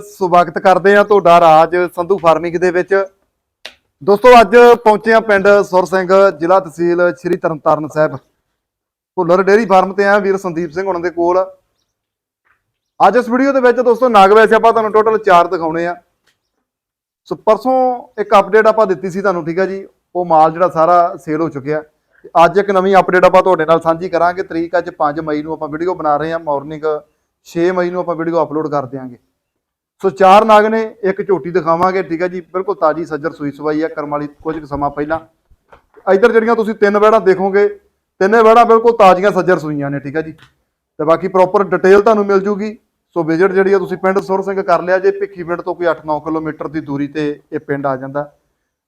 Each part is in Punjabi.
ਸਵਾਗਤ ਕਰਦੇ ਆ ਤੁਹਾਡਾ ਰਾਜ ਸੰਧੂ ਫਾਰਮਿੰਗ ਦੇ ਵਿੱਚ। ਦੋਸਤੋ, ਅੱਜ ਪਹੁੰਚੇ ਆ ਪਿੰਡ ਸੁਰ ਸਿੰਘ, ਜ਼ਿਲ੍ਹਾ ਤਹਿਸੀਲ ਸ੍ਰੀ ਤਰਨਤਾਰਨ ਸਾਹਿਬ। ਭੁੱਲਰ ਡੇਰੀ ਫਾਰਮ ਤੇ ਆ ਵੀਰ ਸੰਦੀਪ ਸਿੰਘ ਉਹਨਾਂ ਦੇ ਕੋਲ। ਅੱਜ ਇਸ ਵੀਡੀਓ ਦੇ ਵਿੱਚ ਦੋਸਤੋ, ਨਾਗ ਵੈਸੇ ਆਪਾਂ ਤੁਹਾਨੂੰ ਟੋਟਲ 4 ਦਿਖਾਉਣੇ ਆ। ਸੋ, ਪਰਸੋਂ ਇੱਕ ਅਪਡੇਟ ਆਪਾਂ ਦਿੱਤੀ ਸੀ ਤੁਹਾਨੂੰ, ਠੀਕ ਆ ਜੀ? ਉਹ ਮਾਲ ਜਿਹੜਾ ਸਾਰਾ ਸੇਲ ਹੋ ਚੁੱਕਿਆ। ਅੱਜ ਇੱਕ ਨਵੀਂ ਅਪਡੇਟ ਆਪਾਂ ਤੁਹਾਡੇ ਨਾਲ ਸਾਂਝੀ ਕਰਾਂਗੇ। ਤਰੀਕ ਅੱਜ 5 ਮਈ ਨੂੰ ਆਪਾਂ ਵੀਡੀਓ ਬਣਾ ਰਹੇ ਹਾਂ। ਮਾਰਨਿੰਗ 6 ਮਈ ਨੂੰ ਆਪਾਂ ਵੀਡੀਓ ਅਪਲੋਡ ਕਰ ਦਿਆਂਗੇ। ਸੋ ਚਾਰ ਨਾਗ ਨੇ ਇੱਕ ਝੋਟੀ ਦਿਖਾਵਾਂਗੇ ਠੀਕ ਹੈ ਜੀ। ਬਿਲਕੁਲ ਤਾਜੀ ਸੱਜਰ ਸੂਈ ਸਵਾਈ ਹੈ ਕਰਮ ਵਾਲੀ ਕੁਝ ਕੁ ਸਮਾਂ ਪਹਿਲਾਂ। ਇੱਧਰ ਜਿਹੜੀਆਂ ਤੁਸੀਂ ਤਿੰਨ ਵਹਿੜਾਂ ਦੇਖੋਗੇ ਤਿੰਨੇ ਵਹਿੜਾਂ ਬਿਲਕੁਲ ਤਾਜ਼ੀਆਂ ਸੱਜਰ ਸੂਈਆਂ ਨੇ ਠੀਕ ਹੈ ਜੀ। ਤੇ ਬਾਕੀ ਪ੍ਰੋਪਰ ਡਿਟੇਲ ਤੁਹਾਨੂੰ ਮਿਲ ਜੂਗੀ। ਸੋ ਵਿਜ਼ਿਟ ਜਿਹੜੀ ਆ ਤੁਸੀਂ ਪਿੰਡ ਸੁਰ ਸਿੰਘ ਕਰ ਲਿਆ ਜੇ ਭਿੱਖੀ ਪਿੰਡ ਤੋਂ ਕੋਈ 8-9 ਕਿਲੋਮੀਟਰ ਦੀ ਦੂਰੀ ਤੇ ਇਹ ਪਿੰਡ ਆ ਜਾਂਦਾ।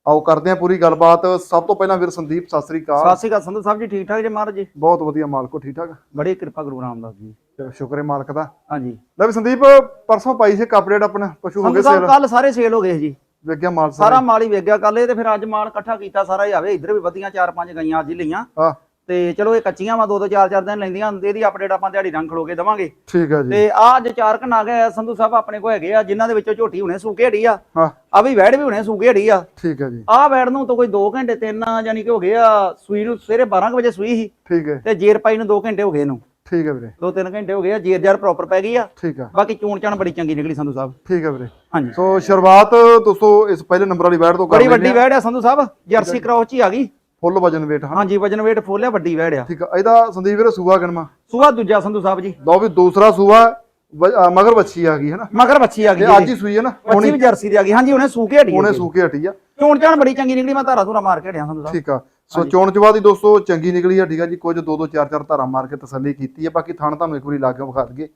ਆਓ ਕਰਦੇ ਹਾਂ ਪੂਰੀ ਗੱਲਬਾਤ। ਸਭ ਤੋਂ ਪਹਿਲਾਂ ਵੀਰ ਸੰਦੀਪ ਸਤਿ ਸ੍ਰੀ ਅਕਾਲ। ਸਤਿ ਸ਼੍ਰੀ ਅਕਾਲ ਸੰਧੂ ਸਾਹਿਬ ਜੀ ਠੀਕ ਠਾਕ ਜੀ ਮਹਾਰਾਜ ਜੀ? ਬਹੁਤ ਵਧੀਆ ਮਾਲਕੋ ਠੀਕ ਠਾਕ? ਬੜੀ ਕਿਰਪਾ ਗੁਰੂ ਰਾਮਦਾਸ ਜੀ ਚਲੋ ਸ਼ੁਕਰ ਹੈ ਮਾਲਕ ਦਾ। ਹਾਂਜੀ। ਲੈ ਵੀ ਸੰਦੀਪ ਪਰਸੋਂ ਪਾਈ ਸੀ ਇੱਕ ਅਪਡੇਟ ਆਪਣਾ ਪਸ਼ੂ ਹੋ ਗਏ ਸੇਲ ਕੱਲ ਸਾਰੇ ਸੇਲ ਹੋ ਗਏ ਜੀ। ਵੇਖਿਆ ਮਾਲ ਸਾਰਾ। ਮਾਲ ਹੀ ਵੇਚ ਗਿਆ ਕੱਲ ਇਹ ਤੇ ਫਿਰ ਅੱਜ ਮਾਲ ਇਕੱਠਾ ਕੀਤਾ ਸਾਰਾ ਹੀ ਆਵੇ। ਇੱਧਰ ਵੀ ਵਧੀਆਂ ਚਾਰ ਪੰਜ ਗਈਆਂ ਅੱਜ ਹੀ ਲਈਆਂ। ਹਾਂ। ਤੇ ਚਲੋ ਇਹ ਕੱਚੀਆਂ ਵਾ ਦੋ ਦੋ ਚਾਰ ਚਾਰ ਦਿਨ ਲੈਂਦੀਆਂ ਇਹਦੀ ਅਪਡੇਟ ਆਪਾਂ ਦਿਹਾੜੀ ਰੰਗ ਖਲੋ ਕੇ ਦਵਾਂਗੇ। ਠੀਕ ਹੈ ਜੀ। ਤੇ ਆ ਅੱਜ ਚਾਰ ਕਨਾ ਗਏ ਸੰਧੂ ਸਾਹਿਬ ਆਪਣੇ ਕੋ ਹੈਗੇ ਆ ਜਿਨ੍ਹਾਂ ਦੇ ਵਿੱਚੋਂ ਝੋਟੀ ਹੁਣੇ ਸੂਕੇ ਹੜੀ ਆ। ਆ ਵੀ ਵੈੜ ਵੀ ਹੁਣੇ ਸੂਕੇ ਹੜੀ ਆ। ਠੀਕ ਹੈ ਜੀ। ਆ ਵੈੜ ਨੂੰ ਤਾਂ ਕੋਈ 2 ਘੰਟੇ ਤਿੰਨ ਯਾਨੀ ਕਿ ਹੋ ਗਏ ਆ ਸੂਈ ਨੂੰ ਸਵੇਰੇ 12 ਕੁ ਵਜੇ ਸੂਈ ਸੀ। ਠੀਕ ਹੈ। ਤੇ ਜੇਰ ਪਾਈ ਨੂੰ 2 ਘੰਟੇ ਹੋ ਗਏ ਇਹਨੂੰ। ਠੀਕ ਹੈ ਵੀਰੇ। 2-3 ਘੰਟੇ ਹੋ ਗਏ ਆ ਜੇਰ ਜਾਰ ਪ੍ਰੋਪਰ ਪੈ ਗਈ ਆ। ਠੀਕ ਹੈ ਬਾਕੀ ਚੂਣ ਚਾਣ ਬੜੀ ਚੰਗੀ ਨਿਕਲੀ ਸੰਧੂ ਸਾਹਿਬ। ਠੀਕ ਹੈ ਵੀਰੇ। ਹਾਂਜੀ। ਸੋ ਸ਼ੁਰੂਆਤ ਦੋਸਤੋ ਇਸ ਪਹਿਲੇ ਨੰਬਰ ਵਾਲੀ ਬੈਟ ਤੋਂ ਕਰ ਬੜੀ ਵੱਡੀ ਆ ਵੈੜ ਆ ਸੰਧੂ ਸਾਹਿਬ ਜਰਸੀ ਕ੍ਰੋਸ ਚ ਹੀ ਆ ਗਈ। ਫੁੱਲ ਵਜਨ weight ਹਾਂ। ਹਾਂਜੀ ਵਜਨ weight ਫੋਲਿਆ ਵੱਡੀ ਵੈੜ ਆ। ਠੀਕ ਹੈ ਇਹਦਾ ਸੰਦੀਪ ਵੀਰੇ ਸੂਆ ਗਣਮਾ ਸੂਆ ਦੂਜਾ ਸੰਧੂ ਸਾਹਿਬ ਜੀ। ਲਓ ਵੀ ਦੂਸਰਾ ਸੂਆ ਮਗਰ ਬੱਚੀ ਆ ਗਈ ਹੈ ਨਾ ਮਗਰ ਬੱਚੀ ਆ ਗਈ ਅੱਜ ਹੀ ਸੂਈ ਹੈ ਨਾ ਬੱਚੀ ਵੀ ਜਰਸੀ ਦੀ ਆ ਗਈ। ਹਾਂਜੀ ਉਹਨੇ ਸੂਕੇ ਹਟੀ ਉਹਨੇ ਸੂ ਕੇ ਹਟੀ ਆ। ਚੂਣ ਚਾਣ ਬੜੀ ਚੰਗੀ ਨਿਕਲੀ ਮੈਂ ਧਾਰਾ ਧੂਰਾ ਮਾਰ ਕੇ ਹਟਿਆ ਸੰਧੂ ਸਾਹਿਬ। ਠੀਕ ਆ। ਸੋ ਚੋਣ ਚਵਾ ਦੀ ਦੋਸਤੋ ਚੰਗੀ ਨਿਕਲੀ ਆ ਠੀਕ ਆ ਜੀ। ਕੁਝ ਦੋ ਦੋ ਚਾਰ ਚਾਰ ਧਾਰਾਂ ਮਾਰ ਕੇ ਤਸੱਲੀ ਕੀਤੀ ਆ। ਬਾਕੀ ਥਣ ਤੁਹਾਨੂੰ ਇੱਕ ਵਾਰੀ ਲਾ ਕੇ ਵਿਖਾ ਦਈਏ।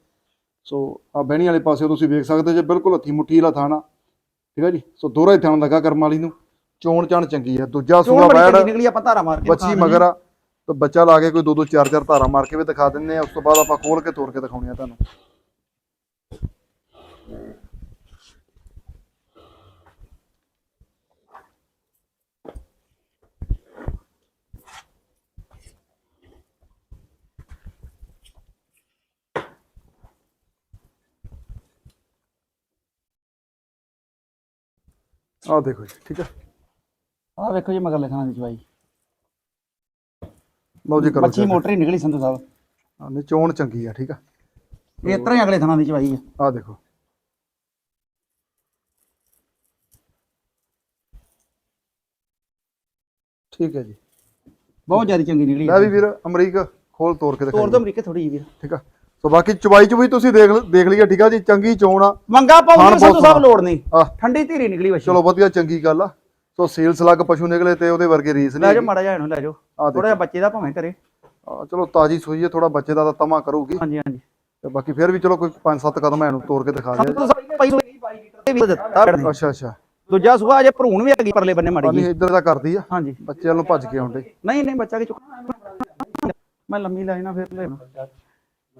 ਸੋ ਆ ਬਹਿਣੀ ਵਾਲੇ ਪਾਸੇ ਤੁਸੀਂ ਵੇਖ ਸਕਦੇ ਜੇ ਬਿਲਕੁਲ ਹੱਥੀ ਮੁੱਠੀ ਵਾਲਾ ਥਾਣਾ ਠੀਕ ਆ ਜੀ? ਸੋ ਦੋਹਰਾ ਹੀ ਥਣ ਲੱਗਾ ਕਰਮ ਵਾਲੀ ਨੂੰ। ਚੋਣ ਚਾਣ ਚੰਗੀ ਆ। ਦੂਜਾ ਸੂਆ ਬੜੀ ਨਿਕਲੀ ਆਪਾਂ ਧਾਰਾ ਮਾਰ ਕੇ ਬੱਚੀ ਮਗਰ ਆ। ਤੇ ਬੱਚਾ ਲਾ ਕੇ ਕੋਈ ਦੋ ਦੋ ਚਾਰ ਚਾਰ ਧਾਰਾਂ ਮਾਰ ਕੇ ਵੀ ਦਿਖਾ ਦਿੰਨੇ ਆ। ਉਸ ਤੋਂ ਬਾਅਦ ਆਪਾਂ ਖੋਲ ਕੇ ਤੋੜ ਕੇ ਦਿਖਾਉਣੀ ਆ ਤੁਹਾਨੂੰ। ਆਹ ਦੇਖੋ ਜੀ ਠੀਕ ਆ? ਆ ਵੇਖੋ ਜੀ ਮਗਰ ਲਿਖਣਾ ਦੀ ਚਵਾਈ ਲਓ ਜੀ ਕਰੋ ਬੱਚੀ ਮੋਟਰ ਹੀ ਨਿਕਲੀ ਸੰਧੂ ਸਾਹਿਬ। ਆ ਨਹੀਂ ਚੋਣ ਚੰਗੀ ਆ ਠੀਕ ਆ? ਇਸ ਤਰ੍ਹਾਂ ਹੀ ਅਗਲੇ ਥਾਂ ਦੀ ਚਵਾਈ ਆ। ਆਹ ਦੇਖੋ। ਠੀਕ ਹੈ ਜੀ। ਬਹੁਤ ਜ਼ਿਆਦਾ ਚੰਗੀ ਨਿਕਲੀ ਲੈ ਵੀ ਵੀਰ ਅਮਰੀਕ ਖੋਲ ਤੋੜ ਕੇ ਤੋਰ ਦਿਖਾਈ ਤੋਂ ਅਮਰੀਕੇ ਥੋੜੀ ਜਿਹੀ ਵੀਰ। ਠੀਕ ਆ? ਸੋ ਬਾਕੀ ਚੁਬਾਈ ਚ ਵੀ ਤੁਸੀਂ ਦੇਖ ਲ- ਦੇਖ ਲਈਏ ਠੀਕ ਆ ਜੀ? ਚੰਗੀ ਚੋਣ ਆ। ਮੰਗਾ ਪਾਉਣੀ ਬਹੁਤ ਸੰਧੂ ਸਾਹਿਬ। ਲੋੜ ਨਹੀਂ। ਠੰਡੀ ਧੀਰੀ ਨਿਕਲੀ ਬੱਚੀ ਚਲੋ ਵਧੀਆ ਚੰਗੀ ਗੱਲ ਆ। ਸੋ ਸੇਲਸ ਲੱਗ ਪਸ਼ੂ ਨਿਕਲੇ ਤੇ ਉਹਦੇ ਵਰਗੇ ਰੀਸ ਲੈ ਨਹੀਂ ਜਾਓ ਮਾੜਾ ਜਿਹਾ ਇਹਨੂੰ ਲੈ ਜਾਓ। ਥੋੜਾ ਜਿਹਾ ਬੱਚੇ ਦਾ ਭਾਵੇਂ ਕਰੇ। ਚਲੋ ਤਾਜੀ ਸੂਈ ਹੈ ਥੋੜਾ ਬੱਚੇ ਦਾ ਤਾਂ ਤਮਾ ਕਰੂਗੀ। ਹਾਂਜੀ ਹਾਂਜੀ। ਤੇ ਬਾਕੀ ਫਿਰ ਵੀ ਚਲੋ ਕੋਈ 5-7 ਕਦਮ ਇਹਨੂੰ ਤੋੜ ਕੇ ਦਿਖਾ ਦਿਆ ਸੰਧੂ ਸਾਹਿਬ ਪਈ ਹੋਈ 22 ਲੀਟਰ ਦੇ। ਅੱਛਾ ਅੱਛਾ। ਦੂਜਾ ਸੁਭਾ ਅਜੇ ਭਰੂਣ ਵੀ ਹੈਗੀ ਪਰਲੇ ਬੰਨੇ ਮਾੜੀ ਨਹੀਂ ਇੱਧਰ ਦਾ ਕਰਦੀ ਆ। ਹਾਂਜੀ। ਬੱਚੇ ਵੱਲੋਂ ਭੱਜ ਕੇ ਆਉਂਦੇ। ਨਹੀਂ ਨਹੀਂ ਬੱਚਾ ਕਿ ਚੁੱਕ ਮੈਂ ਲੰਮੀ ਲੈਣਾ ਫਿਰ ਲੈ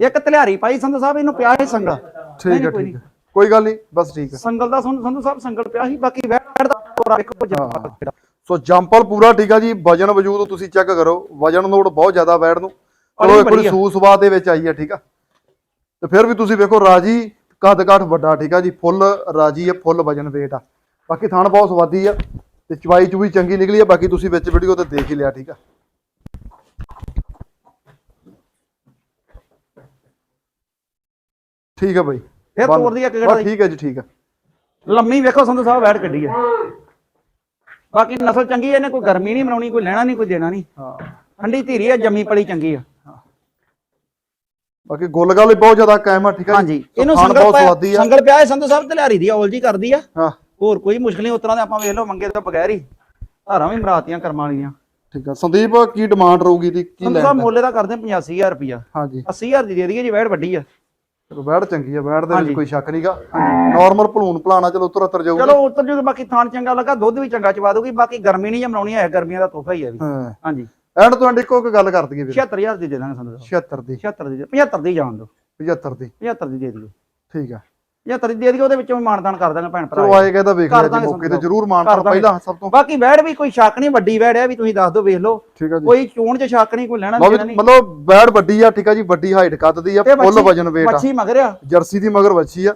ਇੱਕ ਤਲਿਆਰੀ ਪਾਈ ਸੰਧੂ ਸਾਹਿਬ ਇਹਨੂੰ ਪਿਆ ਸੀ ਸੰਗਲ। ਠੀਕ ਹੈ ਠੀਕ ਹੈ। ਕੋਈ ਗੱਲ ਨਹੀਂ ਬਸ ਠੀਕ ਹੈ। ਸੰਗਲ ਦਾ ਸੰਧੂ ਸੰਧੂ ਸਾਹਿਬ ਸੰਗਲ ਪਿਆ ਸੀ ਬਾਕੀ ਵੈੜ ਦਾ ਤੋਰਾ ਵੇਖੋ ਜੰਪਲ ਸੋ ਜੰਪਲ ਪੂਰਾ ਠੀਕ ਆ ਜੀ ਵਜਨ ਵਜੂਦ ਤੁਸੀਂ ਚੈੱਕ ਕਰੋ ਵਜਨ ਨੋਟ ਬਹੁਤ ਜ਼ਿਆਦਾ ਬੈਠ ਨੂੰ। ਚਲੋ ਇੱਕ ਵਾਰੀ। ਸੂ ਸਵਾ ਦੇ ਵਿੱਚ ਆਈ ਹੈ ਠੀਕ ਆ। ਤੇ ਫਿਰ ਵੀ ਤੁਸੀਂ ਵੇਖੋ ਰਾਜੀ ਕੱਦ ਕਾਠ ਵੱਡਾ ਠੀਕ ਆ ਜੀ ਫੁੱਲ ਰਾਜੀ ਹੈ ਫੁੱਲ ਵਜਨ weight ਆ। ਬਾਕੀ ਥਣ ਬਹੁਤ ਸਵਾਦੀ ਆ ਤੇ ਚਵਾਈ ਚੂਈ ਚੰਗੀ ਨਿਕਲੀ ਆ ਬਾਕੀ ਤੁਸੀਂ ਵਿੱਚ ਵੀਡੀਓ ਤੇ ਦੇਖ ਹੀ ਲਿਆ ਠੀਕ ਆ। ਠੀਕ ਆ ਬਾਈ। ਫਿਰ ਬੰਦ। ਤੋਰ ਦੀ ਇੱਕ ਬਸ ਗੜਾ ਠੀਕ ਹੈ ਜੀ ਠੀਕ ਆ। ਲੰਮੀ ਵੇਖੋ ਸੰਧੂ ਸਾਹਿਬ ਵੈੜ ਕੱਢੀ ਹੈ ਬਾਕੀ ਨਸਲ ਚੰਗੀ ਹੈ ਇਹਨੇ ਕੋਈ ਗਰਮੀ ਨਹੀਂ ਮਨਾਉਣੀ ਕੋਈ ਲੈਣਾ ਨਹੀਂ ਕੋਈ ਦੇਣਾ ਨਹੀਂ। ਹਾਂ। ਠੰਡੀ ਧੀਰੀ ਹੈ ਜੰਮੀ ਪਲੀ ਚੰਗੀ ਆ। ਬਾਕੀ ਗੁੱਲ ਗੱਲ ਵੀ ਬਹੁਤ ਜ਼ਿਆਦਾ ਕਾਇਮ ਆ ਠੀਕ ਆ ਹਾਂਜੀ। ਇਹਨੂੰ ਸੰਗਲ ਬਹੁਤ ਪਿਆ ਸਵਾਦੀ ਆ। ਸੰਗਲ ਪਿਆ ਹੈ ਸੰਧੂ ਸਾਹਿਬ ਤਲਿਆਰੀ ਦੀ ਔਲ ਜੀ ਕਰਦੀ ਆ। ਹਾਂ। ਹੋਰ ਕੋਈ ਮੁਸ਼ਕਲ ਨਹੀਂ ਉਤਰਾਂ ਦੇ ਆਪਾਂ ਵੇਖ ਲਓ ਮੰਗੇ ਤੋਂ ਬਗੈਰ ਹੀ। ਧਾਰਾਂ ਵੀ ਮਰਾਤੀਆਂ ਕਰਮਾਂ ਵਾਲੀਆਂ। ਠੀਕ ਆ। ਸੰਦੀਪ ਕੀ ਡਿਮਾਂਡ ਰਹੂਗੀ ਦੀ ਕੀ ਸੰਧੂ ਲੈਣ ਸਾਹਿਬ ਦਾ? ਮੁੱਲੇ ਦਾ ਕਰਦੇ 85000 ਰੁਪਿਆ ਹਾਂਜੀ। 80000 ਦੀ ਦੇ ਦਈਏ ਜੀ ਵੈੜ ਵੱਡੀ ਆ। ਚਲੋ ਬੈੜ ਚੰਗੀ ਆ ਬੈੜ ਦੇ ਵਿੱਚ। ਕੋਈ ਸ਼ੱਕ ਨਹੀਂਗਾ ਨਾਰਮਲ ਭਲੂਣ ਭਲਾਣਾ ਚਲੋ ਉਤਰ ਉਤਰ ਜਾਊਗੀ। ਚਲੋ ਉਤਰ ਜੂ ਬਾਕੀ ਥਾਣ ਚੰਗਾ ਲੱਗਾ ਦੁੱਧ ਵੀ ਚੰਗਾ ਚਵਾ ਦੂਗੀ ਬਾਕੀ ਗਰਮੀ ਨਹੀਂ ਜਮਣਾਉਣੀ ਹੈ ਗਰਮੀਆਂ ਦਾ ਤੋਹਫਾ ਹੀ ਹੈ ਵੀ। ਹਾਂਜੀ। ਐਂਡ ਤੋਂ ਐਂਡ ਇੱਕੋ ਇੱਕ ਗੱਲ ਕਰ ਦਈਏ ਵੀਰ 76000 ਦੀ ਦੇ ਦਾਂਗੇ ਸਾਹਿਬ 76 ਦੀ। 76 ਦੀ ਦੇ- 75 ਦੀ ਜਾਣ ਦਿਓ। 75 ਦੀ। 75 ਦੀ ਦੇ ਦਿਓ। ਠੀਕ ਆ। 75 ਦੀ ਦੇ ਦਿਓ ਉਹਦੇ ਵਿੱਚੋਂ ਮਾਨਦਾਨ ਕਰ ਦਾਂਗੇ ਭੈਣ ਭਰਾ ਚਲੋ ਆਏਗਾ ਤਾਂ ਵੇਖ ਲਿਆ ਜੀ ਮੌਕੇ ਤੇ। ਜ਼ਰੂਰ ਮਾਨ ਕਰ ਦਾਂਗੇ। ਪਹਿਲਾਂ ਸਭ ਤੋਂ ਬਾਕੀ ਵੈੜ ਵੀ ਕੋਈ ਸ਼ੱਕ ਨਹੀਂ ਵੱਡੀ ਵੈੜ ਹੈ ਵੀ ਤੁਸੀਂ ਦੱਸ ਦਿਓ ਵੇਖ ਲਓ। ਆ ਕੋਈ ਚੋਣ ਚ ਸ਼ੱਕ ਨਹੀਂ ਕੋਈ ਲੈਣਾ ਦੇਣਾ ਨਹੀਂ। ਮਤਲਬ ਬੈੜ ਵੱਡੀ ਆ ਠੀਕ ਆ ਜੀ ਵੱਡੀ ਹਾਈਟ ਕੱਦ ਦੀ ਆ ਫੁੱਲ ਵਜਨ weight ਆ। ਮੱਛੀ ਮਗਰ ਆ। ਜਰਸੀ ਦੀ ਮਗਰ ਵੱਛੀ ਆ।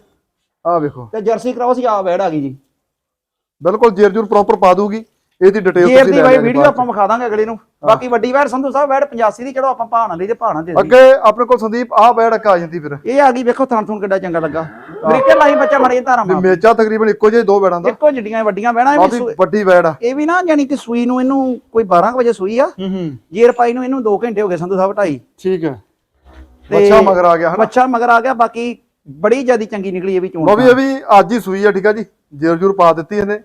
ਆ ਵੇਖੋ। ਤੇ ਜਰਸੀ ਕਰਾਉਸ ਹੀ ਆ ਵੈੜ ਆ ਗਈ ਜੀ। ਬਿਲਕੁਲ ਜੇਰ ਜੂਰ ਪ੍ਰੋਪਰ ਪਾ ਦੂਗੀ। ਇਹਦੀ ਡਿਟੇਲ ਜੇਰ ਦੀ ਬਾਈ ਵੀਡੀਓ ਆਪਾਂ ਵਿਖਾ ਦਾਂਗੇ ਅਗਲੇ ਨੂੰ। ਬਾਕੀ ਵੱਡੀ ਵੈੜ ਸੰਧੂ ਸਾਹਿਬ ਵੈੜ 85 ਦੀ ਚੜੋ ਆਪਾਂ ਭਾਣਾ ਲਈ ਤੇ ਭਾਣਾ ਦੇ ਅੱਗੇ ਆਪਣੇ ਕੋਲ ਸੰਦੀਪ ਆ ਬੈੜ ਆ ਜਾਂਦੀ ਫਿਰ। ਇਹ ਆ ਗਈ ਵੇਖੋ ਥਣ ਥਣ ਕਿੱਡਾ ਚੰਗਾ ਲੱਗਾ। ਬਰੀਕੇ ਲਾਈ ਬੱਚਾ ਮਰੇ ਧਾਰਾਂ ਮਾਰ ਮੇਚਾ ਤਕਰੀਬਨ ਇੱਕੋ ਜਿਹੇ ਦੋ ਬੈੜਾਂ ਦਾ। ਇੱਕੋ ਜਿੱਡੀਆਂ ਵੱਡੀਆਂ ਵੈੜਾਂ ਇਹ ਵੀ ਵੱਡੀ ਬੈੜ ਆ। ਇਹ ਵੀ ਨਾ ਯਾਨੀ ਕਿ ਸੂਈ ਨੂੰ ਇਹਨੂੰ ਕੋਈ 12 ਕੁ ਵਜੇ ਸੂਈ ਆ। ਹੂੰ ਹੂੰ। ਜੇਰ ਪਾਈ ਨੂੰ ਇਹਨੂੰ 2 ਘੰਟੇ ਹੋ ਗਏ ਸੰਧੂ ਸਾਹਿਬ ਢਾਈ। ਠੀਕ ਹੈ। ਬੱਚਾ ਮਗਰ ਆ ਗਿਆ ਹਨਾ? ਬੱਚਾ ਮਗਰ ਆ ਗਿਆ ਬਾਕੀ ਬੜੀ ਜਿਆਦੀ ਚੰਗੀ ਨਿਕਲੀ ਇਹ ਵੀ ਚੋਣ ਲੋ ਵੀ ਇਹ ਵੀ ਅੱਜ ਹੀ ਸੂਈ ਆ ਠੀਕ ਆ ਜੀ। ਜੇਰ ਜੂਰ ਪਾ ਦਿੱਤੀ ਇਹਨੇ।